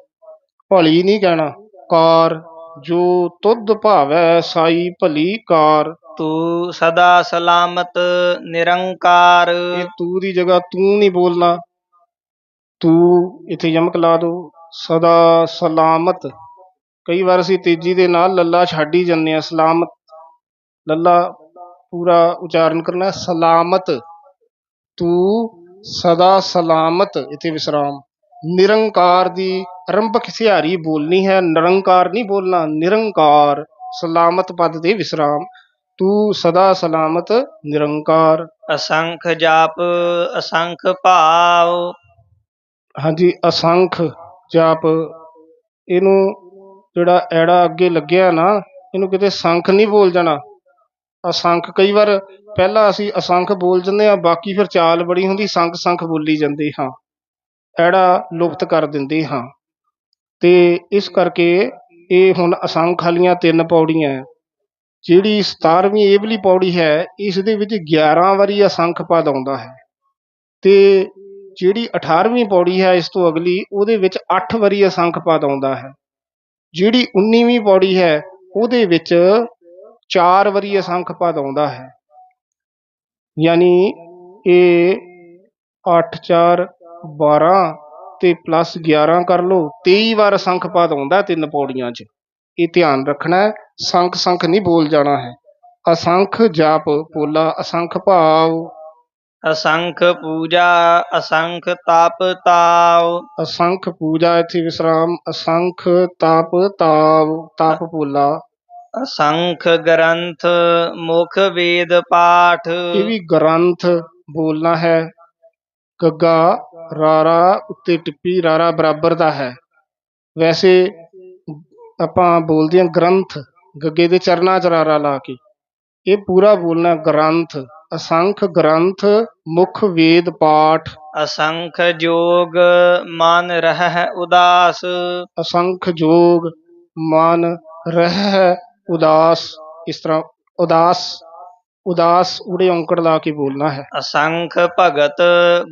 ਭਲੀ ਨਹੀਂ ਕਹਿਣਾ ਕਾਰ ਜੋ ਤੁਧ ਭਾਵੈ ਸਾਈ ਭਲੀ ਕਾਰ। ਤੂੰ ਸਦਾ ਸਲਾਮਤ ਨਿਰੰਕਾਰ। ਇਹ ਤੂੰ ਦੀ ਜਗ੍ਹਾ ਤੂੰ ਨਹੀਂ ਬੋਲਣਾ। ਤੂੰ ਇੱਥੇ ਯਮਕ ਲਾ ਦੋ। ਸਦਾ ਸਲਾਮਤ। ਕਈ ਵਾਰ ਅਸੀਂ ਤੇਜ਼ੀ ਦੇ ਨਾਲ ਲੱਲਾ ਛੱਡ ਹੀ ਜਾਂਦੇ ਆ ਸਲਾਮਤ। ਲੱਲਾ ਪੂਰਾ ਉਚਾਰਨ ਕਰਨਾ ਸਲਾਮਤ। ਤੂੰ ਸਦਾ ਸਲਾਮਤ ਇੱਥੇ ਵਿਸਰਾਮ। ਨਿਰੰਕਾਰ ਦੀ ਆਰੰਭਕ ਸਿਹਾਰੀ ਬੋਲਣੀ ਹੈ ਨਿਰੰਕਾਰ ਨਹੀਂ ਬੋਲਣਾ ਨਿਰੰਕਾਰ। ਸਲਾਮਤ ਪਦ ਦੇ ਵਿਸਰਾਮ। ਤੂੰ ਸਦਾ ਸਲਾਮਤ ਨਿਰੰਕਾਰ। ਅਸੰਖ ਜਾਪ ਅਸੰਖ ਭਾਵ। ਹਾਂਜੀ ਅਸੰਖ ਜਾਪ। ਇਹਨੂੰ ਜਿਹੜਾ ਐੜਾ ਅੱਗੇ ਲੱਗਿਆ ਨਾ ਇਹਨੂੰ ਕਿਤੇ ਸੰਖ ਨਹੀਂ ਬੋਲ ਜਾਣਾ। ਅਸੰਖ। ਕਈ ਵਾਰ ਪਹਿਲਾਂ ਅਸੀਂ ਅਸੰਖ ਬੋਲ ਜਾਂਦੇ ਆ ਬਾਕੀ ਫਿਰ ਚਾਲ ਬੜੀ ਹੁੰਦੀ, ਸੰਖ ਸੰਖ ਬੋਲੀ ਜਾਂਦੇ ਹਾਂ। ਐੜਾ ਲੁਪਤ ਕਰ ਦਿੰਦੇ ਹਾਂ। ਤੇ ਇਸ ਕਰਕੇ ਇਹ ਹੁਣ ਅਸੰਖ ਵਾਲੀਆਂ ਤਿੰਨ ਪੌੜੀਆਂ ਜਿਹੜੀ 17ਵੀਂ ਇਹ ਵਾਲੀ ਪੌੜੀ ਹੈ, ਇਸ ਦੇ ਵਿੱਚ 11 ਵਾਰੀ ਅਸੰਖ ਪਦ ਆਉਂਦਾ ਹੈ। ਤੇ ਜਿਹੜੀ 18ਵੀਂ ਪੌੜੀ ਹੈ, ਇਸ ਤੋਂ ਅਗਲੀ, ਉਹਦੇ ਵਿੱਚ 8 ਵਾਰੀ ਅਸੰਖ ਪਦ ਆਉਂਦਾ ਹੈ। ਜਿਹੜੀ 19ਵੀਂ ਪੌੜੀ ਹੈ, ਉਹਦੇ ਵਿੱਚ 4 ਵਾਰੀ ਅਸੰਖ ਪਦ ਆਉਂਦਾ ਹੈ। ਯਾਨੀ ਇਹ 8 4 12 ਤੇ ਪਲੱਸ 11 ਕਰ ਲਓ 23 ਵਾਰ ਅਸੰਖ ਪਦ ਆਉਂਦਾ ਤਿੰਨ ਪੌੜੀਆਂ 'ਚ। ਇਹ ਧਿਆਨ ਰੱਖਣਾ ਹੈ ਸੰਖ ਸੰਖ ਨਹੀਂ ਬੋਲ ਜਾਣਾ ਹੈ। ਅਸੰਖ ਜਾਪ ਪੋਲਾ ਅਸੰਖ ਭਾਵ। ਅਸੰਖ ਪੂਜਾ ਅਸੰਖ ਤਪ ਤਾਉ ਅਸੰਖ ਪੂਜਾ ਇੱਥੇ ਵਿਸਰਾਮ ਅਸੰਖ ਤਾਪ ਤਾਵ ਤਾਪ ਪੋਲਾ ਅਸੰਖ ਗ੍ਰੰਥ ਮੁਖ ਵੇਦ ਪਾਠ ਇਹ ਵੀ ਗ੍ਰੰਥ ਬੋਲਣਾ ਹੈ ਗੱਗਾ ਰਾਰਾ ਉੱਤੇ ਟਿੱਪੀ ਰਾਰਾ ਬਰਾਬਰ ਦਾ ਹੈ ਵੈਸੇ ਆਪਾਂ ਬੋਲਦੇ ਹਾਂ ਗ੍ਰੰਥ ਗੱਗੇ ਦੇ ਚਰਨਾਂ 'ਚ ਰਾਰਾ ਲਾ ਕੇ ਇਹ ਪੂਰਾ ਬੋਲਣਾ ਗ੍ਰੰਥ ਅਸੰਖ ਗ੍ਰੰਥ ਮੁਖ ਵੇਦ ਪਾਠ ਅਸੰਖ ਜੋਗ ਮਨ ਰਹਿ ਉਦਾਸ ਅਸੰਖ ਜੋਗ ਮਨ ਰਹਿ ਉਦਾਸ ਇਸ ਤਰ੍ਹਾਂ ਉਦਾਸ ਉਦਾਸ ਉੜੇ ਔਂਕੜ ਲਾ ਕੇ ਬੋਲਣਾ ਹੈ। ਅਸੰਖ ਭਗਤ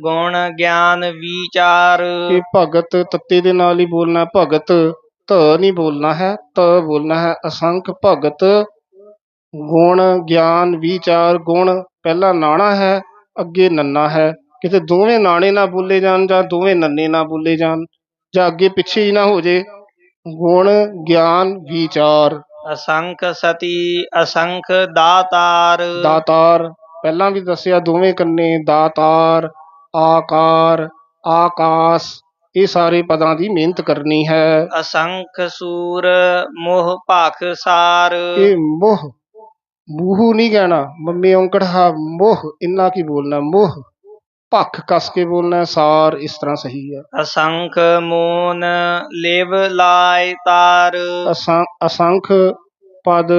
ਗੁਣ ਗਿਆਨ ਵਿਚਾਰ। ਇਹ ਭਗਤ ਤੱਤੇ ਦੇ ਨਾਲ ਹੀ ਬੋਲਣਾ ਭਗਤ ਧ ਨਹੀਂ ਬੋਲਣਾ ਹੈ ਤ ਬੋਲਣਾ ਹੈ। ਅਸੰਖ ਭਗਤ ਗੁਣ ਗਿਆਨ ਵਿਚਾਰ ਗੁਣ ਪਹਿਲਾ ਨਾਣਾ ਹੈ ਅੱਗੇ ਨੰਨਾ ਹੈ। ਕਿਤੇ ਦੋਵੇਂ ਨਾਣੇ ਨਾ ਬੋਲੇ ਜਾਣ ਜਾਂ ਦੋਵੇਂ ਨੰਨੇ ਨਾ ਬੋਲੇ ਜਾਣ ਜਾਂ ਅੱਗੇ ਪਿੱਛੇ ਹੀ ਨਾ ਹੋ ਜੇ ਗੁਣ ਗਿਆਨ ਵਿਚਾਰ। ਅਸੰਖ ਸਤੀ ਅਸੰਖ ਦਾਤਾਰ। ਦਾਤਾਰ ਪਹਿਲਾਂ ਵੀ ਦੱਸਿਆ ਦੋਵੇਂ ਕੰਨੇ ਦਾਤਾਰ ਆਕਾਰ ਆਕਾਸ ਇਹ ਸਾਰੇ ਪਦਾਂ ਦੀ ਮਿਹਨਤ ਕਰਨੀ ਹੈ। ਅਸੰਖ ਸੂਰ ਮੋਹ ਭਖ ਸਾਰ। ਇਹ ਮੋਹ ਮੂਹ ਨਹੀਂ ਕਹਿਣਾ ਮੰਮੀ ਔਂਕੜ ਮੋਹ ਇੰਨਾ ਕੀ ਬੋਲਣਾ ਮੋਹ। ਭੱਖ ਕਸ ਕੇ ਬੋਲਣਾ ਹੈ, ਸਾਰ ਇਸ ਤਰ੍ਹਾਂ ਸਹੀ ਹੈ। ਅਸੰਖ ਮੋਨ ਲੇਵ ਲਾਇ ਤਾਰ। ਅਸਾਂ ਅਸੰਖ ਪਦ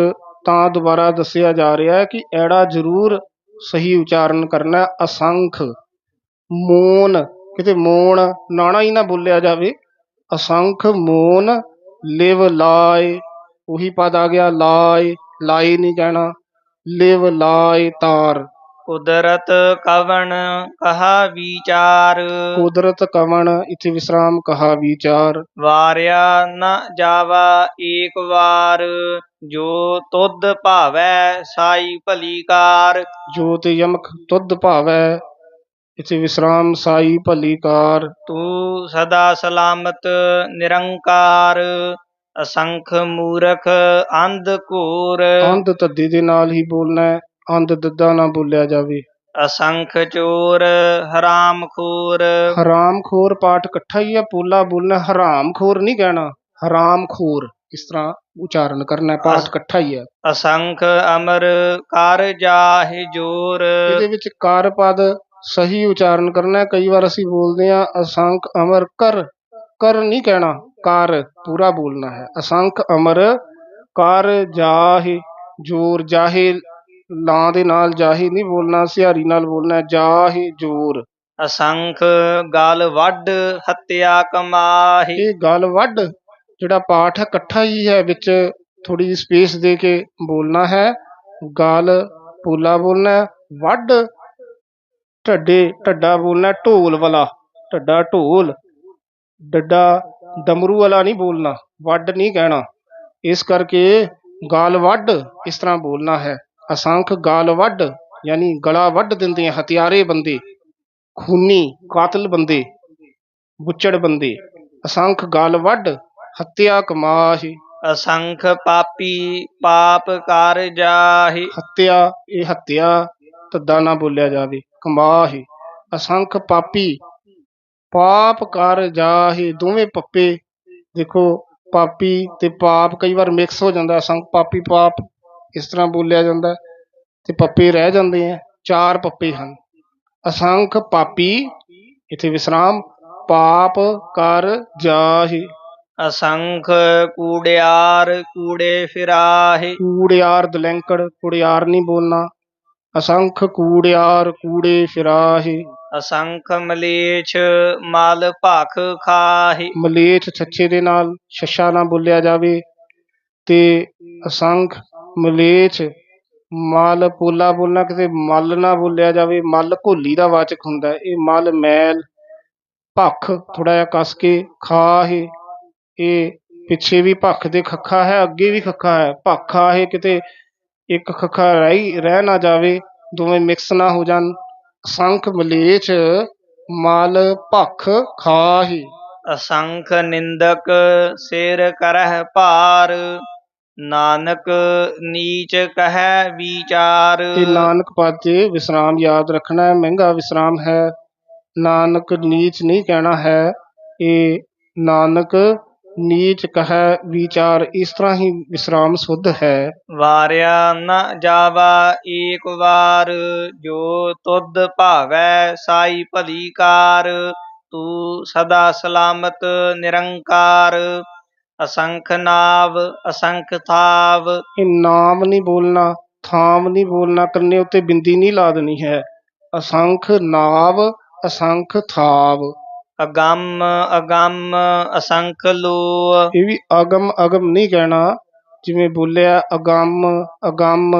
ਤਾਂ ਦੁਬਾਰਾ ਦੱਸਿਆ ਜਾ ਰਿਹਾ ਹੈ ਕਿ ਐੜਾ ਜ਼ਰੂਰ ਸਹੀ ਉਚਾਰਨ ਕਰਨਾ ਹੈ, ਅਸੰਖ ਮੋਨ ਕਿਤੇ ਮੋਨ ਨਾਣਾ ਹੀ ਨਾ ਬੋਲਿਆ ਜਾਵੇ। ਅਸੰਖ ਮੋਨ ਲਿਵ ਲਾਏ ਉਹੀ ਪਦ ਆ ਗਿਆ ਲਾਏ ਲਾਏ ਨਹੀਂ ਕਹਿਣਾ ਲਿਵ ਲਾਏ ਤਾਰ। ਕੁਦਰਤ ਕਵਣ ਕਹਾ ਵਿਚਾਰ? ਕੁਦਰਤ ਕਵਣ ਇਥੇ ਵਿਸਰਾਮ ਕਹਾ ਵਿਚਾਰ। ਵਾਰਿਆ ਨ ਜਾਵਾ ਏਕ ਵਾਰ ਜੋ ਤੁਧ ਭਾਵੈ ਸਾਈ ਭਲੀ ਕਾਰ ਜੋਤ ਯਮਕ ਤੁਧ ਭਾਵੈ ਇਥੇ ਵਿਸਰਾਮ ਸਾਈ ਭਲੀ ਕਾਰ ਤੂੰ ਸਦਾ ਸਲਾਮਤ ਨਿਰੰਕਾਰ ਅਸੰਖ ਮੂਰਖ ਅੰਧ ਘੋਰ। ਅੰਧ ਤੱਦੀ ਦੇ ਨਾਲ ਹੀ ਬੋਲਣਾ ਹੈ ਅੰਧ ਦੱਦਾ ਨਾ ਬੋਲਿਆ ਜਾਵੇ। ਅਸੰਖ ਚੋਰ ਹਰਾਮ ਖੋਰ। ਹਰਾਮ ਖੋਰ ਪਾਠ ਇਕੱਠਾ ਹੀ ਹੈ ਪੋਲਾ ਬੋਲਣਾ ਹਰਾਮ ਖੋਰ ਨਹੀਂ ਕਹਿਣਾ। ਹਰਾਮ ਖੋਰ ਇਸ ਤਰ੍ਹਾਂ ਉਚਾਰਨ ਕਰਨਾ ਹੈ ਪਾਠ ਇਕੱਠਾ ਹੀ ਹੈ ਅਸੰਖ ਅਮਰ ਕਰ ਜਾਹਿ ਜੋਰ। ਇਹਦੇ ਵਿੱਚ ਕਾਰ ਪਦ ਸਹੀ ਉਚਾਰਨ ਕਰਨਾ ਹੈ। ਕਈ ਵਾਰ ਅਸੀਂ ਬੋਲਦੇ ਹਾਂ ਅਸੰਖ ਅਮਰ ਕਰ ਕਰ ਨਹੀਂ ਕਹਿਣਾ। ਕਾਰ ਪੂਰਾ ਬੋਲਣਾ ਹੈ। ਅਸੰਖ ਅਮਰ ਕਰ ਜਾਹਿ ਜੋਰ ਜਾਹਿ ਲਾਂ ਦੇ ਨਾਲ ਜਾਹਿ ਨਹੀਂ ਬੋਲਣਾ ਸਿਹਾਰੀ ਨਾਲ ਬੋਲਣਾ ਜਾਹਿ ਜੋਰ। ਅਸੰਖ ਗਲ ਵੱਡ ਹੱਤਿਆ ਕਮਾਹੀ। ਇਹ ਗੱਲ ਵੱਡ ਜਿਹੜਾ ਪਾਠ ਹੈ ਇਕੱਠਾ ਹੀ ਹੈ ਵਿੱਚ ਥੋੜੀ ਜਿਹੀ ਸਪੇਸ ਦੇ ਕੇ ਬੋਲਣਾ ਹੈ। ਗਲ ਪੋਲਾ ਬੋਲਣਾ ਵੱਡ ਢੱਡੇ ਢੱਡਾ ਬੋਲਣਾ ਢੋਲ ਵਾਲਾ ਢੱਡਾ ਢੋਲ। ਡੱਡਾ ਡਮਰੂ ਵਾਲਾ ਨਹੀਂ ਬੋਲਣਾ ਵੱਡ ਨਹੀਂ ਕਹਿਣਾ। ਇਸ ਕਰਕੇ ਗਾਲ ਵੱਡ ਇਸ ਤਰ੍ਹਾਂ ਬੋਲਣਾ ਹੈ। ਅਸੰਖ ਗਾਲ ਵੱਡ ਯਾਨੀ ਗਲਾ ਵੱਢ ਦਿੰਦੇ ਆ ਹਥਿਆਰੇ ਬੰਦੇ ਖੂਨੀ ਕਾਤਲ ਬੰਦੇ ਬੁੱਚੜ ਬੰਦੇ। ਅਸੰਖ ਗਾਲ ਵੱਢ ਹੱਤਿਆ ਕਮਾਹੀ ਅਸੰਖ ਪਾਪੀ ਪਾਪ ਕਰ ਜਾਹਿ। ਹੱਤਿਆ ਇਹ ਹੱਤਿਆ ਤੱਦਾ ਨਾ ਬੋਲਿਆ ਜਾਵੇ ਕਮਾਹੀ ਅਸੰਖ ਪਾਪੀ ਪਾਪ ਕਰ ਜਾਹੀ ਦੋਵੇਂ ਪੱਪੇ। ਦੇਖੋ ਪਾਪੀ ਤੇ ਪਾਪ ਕਈ ਵਾਰ ਮਿਕਸ ਹੋ ਜਾਂਦਾ ਅਸੰਖ ਪਾਪੀ ਪਾਪ ਇਸ ਤਰ੍ਹਾਂ ਬੋਲਿਆ ਜਾਂਦਾ ਤੇ ਪੱਪੇ ਰਹਿ ਜਾਂਦੇ ਆ ਚਾਰ ਪੱਪੇ ਹਨ। ਅਸੰਖ ਪਾਪੀ ਇੱਥੇ ਵਿਸਰਾਮ ਪਾਪ ਕਰ ਜਾਹੀ। ਅਸੰਖ ਕੂੜਿਆਰ ਕੂੜੇ ਫਿਰਾਹਿ। ਕੂੜਿਆਰ ਦਲੈਂਕੜ ਕੁੜਿਆਰ ਨਹੀਂ ਬੋਲਣਾ। ਅਸੰਖ ਕੂੜਿਆਰ ਕੂੜੇ ਫਿਰਾਹੀ। ਅਸੰਖ ਮਲੇਛ ਮਲ ਭਖ ਖਾਹੀ। ਮਲੇਛ ਛੱਛੇ ਦੇ ਨਾਲ ਛੱਛਾ ਨਾ ਬੋਲਿਆ ਜਾਵੇ ਤੇ ਅਸੰਖ ਮਲੇਛ, ਮਲ ਪੋਲਾ ਬੋਲਣਾ ਕਿਤੇ ਮਲ ਨਾ ਬੋਲਿਆ ਜਾਵੇ, ਮਲ ਘੋਲੀ ਦਾ ਵਾਚਕ ਹੁੰਦਾ ਇਹ ਮਲ, ਮੈਲ, ਭਖ ਥੋੜਾ ਜਿਹਾ ਕਸ ਕੇ ਖਾਹੇ ਇਹ ਪਿੱਛੇ ਵੀ ਭਖ ਦੇ ਖੱਖਾ ਹੈ, ਅੱਗੇ ਵੀ ਖੱਖਾ ਹੈ। ਭਖਾ ਹੈ ਕਿਤੇ ਇੱਕ ਖੱਖਾ ਰਹਿ ਰਹਿ ਨਾ ਜਾਵੇ, ਦੋਵੇਂ ਮਿਕਸ ਨਾ ਹੋ ਜਾਣ। ਸੰਖ ਮਲੇਛ, ਮਲ, ਭਖ, ਖਾਹੀ ਅਸੰਖ ਨਿੰਦਕ ਸਿਰ ਕਰਹਿ ਭਾਰ। ਨਾਨਕ ਨੀਚ ਕਹੈ ਵਿਚਾਰ। ਇਹ ਨਾਨਕ ਪਾਤੇ ਵਿਸਰਾਮ ਯਾਦ ਰੱਖਣਾ ਹੈ ਮਹਿੰਗਾ ਵਿਸਰਾਮ ਹੈ। ਨਾਨਕ ਨੀਚ ਨਹੀਂ ਕਹਿਣਾ ਹੈ ਇਹ ਨਾਨਕ ਨੀਚ ਕਹੈ ਵਿਚਾਰ ਇਸ ਤਰ੍ਹਾਂ ਹੀ ਵਿਸਰਾਮ ਸੁਧ ਹੈ। ਵਾਰਿਆ ਨ ਜਾਵਾ ਏਕ ਵਾਰ ਜੋ ਤੁਧ ਭਾਵੈ ਸਾਈ ਭਲੀ ਕਾਰ ਤੂੰ ਸਦਾ ਸਲਾਮਤ ਨਿਰੰਕਾਰ। ਅਸੰਖ ਨਾਵ ਅਸੰਖ ਥਾਵ। ਇਹ ਨਾਮ ਨਹੀਂ ਬੋਲਣਾ ਥਾਮ ਨਹੀਂ ਬੋਲਣਾ ਕੰਨੇ ਉੱਤੇ ਬਿੰਦੀ ਨਹੀਂ ਲਾ ਦੇਣੀ ਹੈ। ਅਸੰਖ ਨਾਵ ਅਸੰਖ ਥਾਵ। ਅਗੰਮ ਅਗੰਮ ਅਸੰਖ ਲੋ ਇਹ ਵੀ ਅਗਮ ਅਗਮ ਨਹੀਂ ਕਹਿਣਾ। ਜਿਵੇਂ ਬੋਲਿਆ ਅਗੰਮ ਅਗੰਮ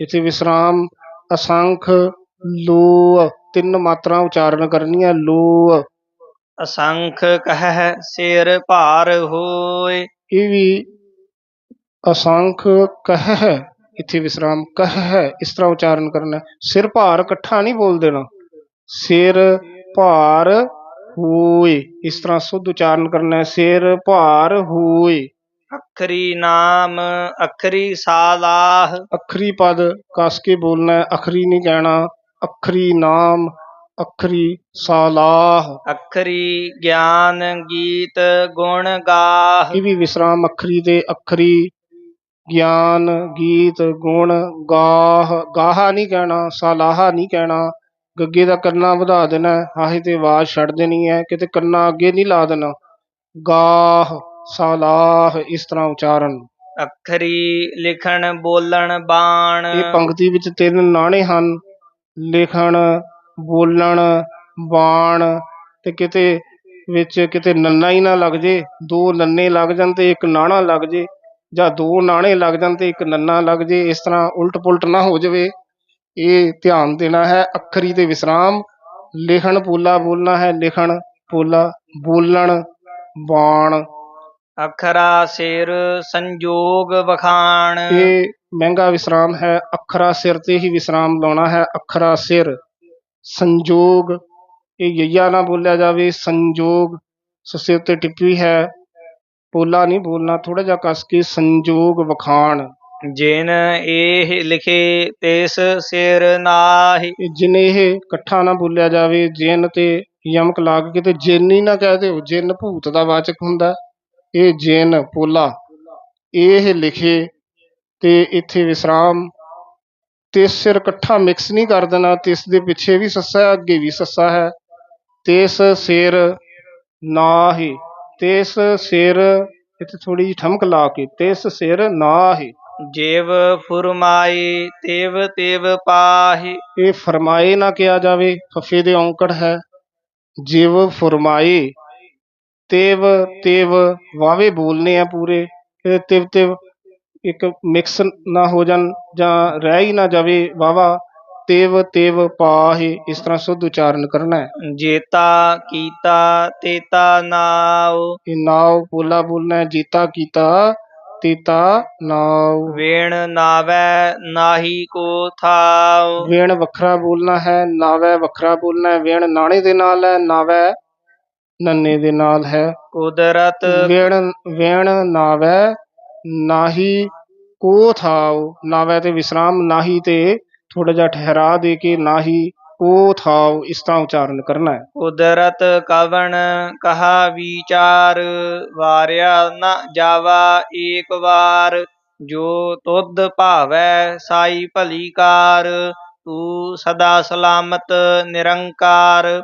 ਇਥੇ ਵਿਸਰਾਮ ਅਸੰਖ ਲੋ ਤਿੰਨ ਮਾਤਰਾ ਉਚਾਰਨ ਕਰਨੀਆਂ ਲੋ ਅਸੰਖ ਕਹਿ ਸਿਰ ਭਾਰ ਹੋਏ। ਇਹ ਵੀ ਅਸੰਖ ਕਹ ਇੱਥੇ ਵਿਸਰਾਮ ਕਹ ਇਸ ਤਰ੍ਹਾਂ ਉਚਾਰਨ ਕਰਨਾ। ਸਿਰ ਭਾਰ ਇਕੱਠਾ ਨਹੀਂ ਬੋਲ ਦੇਣਾ। ਸਿਰ ਭਾਰ ਹੋਏ ਇਸ ਤਰ੍ਹਾਂ ਸੁਧ ਉਚਾਰਨ ਕਰਨਾ ਹੈ। ਸਿਰ ਭਾਰ ਹੋਏ। ਅਖਰੀ ਨਾਮ ਅਖਰੀ ਸਾਲਾਹ। ਅੱਖਰੀ ਪਦ ਕਸ ਕੇ ਬੋਲਣਾ ਹੈ। ਅਖਰੀ ਨਹੀਂ ਕਹਿਣਾ। ਅੱਖਰੀ ਨਾਮ ਅੱਖਰੀ ਸਾਲਾਹ। ਅਖਰੀ ਗਿਆਨ ਗੀਤ ਗੁਣ ਗਾਹ। ਇਹ ਵੀ ਵਿਸਰਾਮ ਅੱਖਰੀ ਤੇ ਅੱਖਰੀ ਗਿਆਨ ਗੀਤ ਗੁਣ ਗਾਹ। ਗਾਹਾ ਨਹੀਂ ਕਹਿਣਾ ਸਾਲਾਹਾ ਨਹੀਂ ਕਹਿਣਾ। ਗੱਗੇ ਦਾ ਕੰਨਾ ਵਧਾ ਦੇਣਾ ਹਾਹੇ ਤੇ ਆਵਾਜ਼ ਛੱਡ ਦੇਣੀ ਹੈ ਕਿਤੇ ਕੰਨਾ ਅੱਗੇ ਨਹੀਂ ਲਾ ਦੇਣਾ। ਗਾਹ ਸਾਲਾਹ ਇਸ ਤਰ੍ਹਾਂ ਉਚਾਰਨ। ਅਖਰੀ ਲਿਖਣ ਬੋਲਣ ਬਾਣ। ਇਹ ਪੰਕਤੀ ਵਿੱਚ ਤਿੰਨ ਨਾਣੇ ਹਨ। ਲਿਖਣ ਬੋਲਣ ਬਾਣ ਤੇ ਕਿਤੇ ਵਿੱਚ ਕਿਤੇ ਨੰਨਾ ਹੀ ਨਾ ਲੱਗ ਜੇ ਦੋ ਨੰਨੇ ਲੱਗ ਜਾਣ ਤੇ ਇੱਕ ਨਾਣਾ ਲੱਗ ਜੇ ਜਾਂ ਦੋ ਨਾਣੇ ਲੱਗ ਜਾਣ ਤੇ ਇੱਕ ਨੰਨਾ ਲੱਗ ਜੇ ਇਸ ਤਰ੍ਹਾਂ ਉਲਟ ਪੁਲਟ ਨਾ ਹੋ ਜਾਵੇ। ਇਹ ਧਿਆਨ ਦੇਣਾ ਹੈ ਅੱਖਰੀ ਤੇ ਵਿਸਰਾਮ। ਲਿਖਣ ਪੋਲਾ ਬੋਲਣਾ ਹੈ ਲਿਖਣ ਪੋਲਾ ਬੋਲਣ ਬਾਣ ਅਖਰਾ ਸਿਰ ਸੰਜੋਗ ਵਖਾਣ। ਇਹ ਮਹਿੰਗਾ ਵਿਸਰਾਮ ਹੈ ਅੱਖਰਾ ਸਿਰ ਤੇ ਹੀ ਵਿਸਰਾਮ ਲਾਉਣਾ ਹੈ ਅੱਖਰਾ ਸਿਰ। ਸੰਜੋਗ ਇਹ ਯਈਆ ਨਾ ਬੋਲਿਆ ਜਾਵੇ ਸੰਜੋਗ ਸੱਸੇ ਉੱਤੇ ਟਿੱਪੀ ਹੈ। ਪੋਲਾ ਨਹੀਂ ਬੋਲਣਾ ਥੋੜਾ ਜਿਹਾ ਕਸ ਕੇ ਸੰਜੋਗ ਵਖਾਣ। ਜਿਨ ਇਹ ਲਿਖੇ ਤਿਸ ਸਿਰ ਨਾਹੀ। ਜਿਨੇ ਇਹ ਇਕੱਠਾ ਨਾ ਬੋਲਿਆ ਜਾਵੇ ਜਿਨ ਤੇ ਯਮਕ ਲਾਗ ਕੇ ਤੇ ਜਿਨ ਹੀ ਨਾ ਕਹਿ ਦਿਓ ਜਿਨ ਭੂਤ ਦਾ ਵਾਚਕ ਹੁੰਦਾ ਇਹ ਜਿਨ ਪੋਲਾ ਇਹ ਲਿਖੇ ਤੇ ਇੱਥੇ ਵਿਸਰਾਮ ਤਿਸ ਸਿਰ ਇਕੱਠਾ ਮਿਕਸ ਨਹੀਂ ਕਰ ਦੇਣਾ ਤਿਸ ਦੇ ਪਿੱਛੇ ਵੀ ਸੱਸਾ ਅੱਗੇ ਵੀ ਸੱਸਾ ਹੈ। ਤਿਸ ਸਿਰ ਨਾਹੀ ਤਿਸ ਸਿਰ ਇੱਥੇ ਥੋੜੀ ਜਿਹੀ ਠਮਕ ਲਾ ਕੇ ਤਿਸ ਸਿਰ ਨਾਹੀ। ਜਿਵ ਫੁਰਮਾਈ ਤਿਵ ਤਿਵ ਪਾਹੀ। ਇਹ ਫਰਮਾਏ ਨਾ ਕਿਹਾ ਜਾਵੇ ਫਫੇ ਦੇ ਔਂਕੜ ਹੈ। ਜਿਵ ਫਰਮਾਏ ਤੇਵ ਤੇਵ ਵਾਵੇ ਬੋਲਨੇ ਆ ਪੂਰੇ ਇਹ ਤਿਵ ਤਿਵ ਇੱਕ ਮਿਕਸ ਨਾ ਹੋ ਜਾਣ ਜਾਂ ਰਹਿ ਹੀ ਨਾ ਜਾਵੇ ਵਾਵਾ ਤੇਵ ਤੇਵ ਪਾਹੇ ਇਸ ਤਰ੍ਹਾਂ ਸੁਧ ਉਚਾਰਨ ਕਰਨਾ ਹੈ। ਜੇਤਾ ਕੀਤਾ ਤੇਤਾ ਨਾਉ। ਇਹ ਨਾਉ ਪੋਲਾ ਬੋਲਣਾ ਹੈ ਜੀਤਾ ਕੀਤਾ ਤੀਤਾ ਨਾਉ। ਵੇਣ ਨਾਵੈ ਨਾਹੀ ਕੋ ਥਾਉ। ਵੇਣ ਵੱਖਰਾ ਬੋਲਣਾ ਹੈ ਨਾਵੈ ਵੱਖਰਾ ਬੋਲਣਾ ਹੈ। ਵੇਣ ਨਾਣੇ ਦੇ ਨਾਲ ਹੈ ਨਾਵੈ ਨੰਨੇ ਦੇ ਨਾਲ ਹੈ। ਕੁਦਰਤ। ਵੇਣ ਵੇਣ ਨਾਵੈ ਨਾਹੀ ਕੋ ਥਾਉ, ਨਾਵੈ ਤੇ ਵਿਸਰਾਮ ਨਾਹੀ ਤੇ ਥੋੜਾ ਜਿਹਾ ਠਹਿਰਾ ਦੇ ਕੇ ਨਾਹੀ ਕੋ ਥਾਉ, ਇਸ ਤਰ੍ਹਾਂ ਉਚਾਰਨ ਕਰਨਾ ਹੈ। ਕੁਦਰਤ ਕਵਣ ਕਹਾ ਵਿਚਾਰ, ਵਾਰਿਆ ਨਾ ਜਾਵਾ ਏਕ ਵਾਰ। ਜੋ ਤੁਧ ਭਾਵੈ ਸਾਈ ਭਲੀ ਕਾਰ, ਤੂੰ ਸਦਾ ਸਲਾਮਤ ਨਿਰੰਕਾਰ।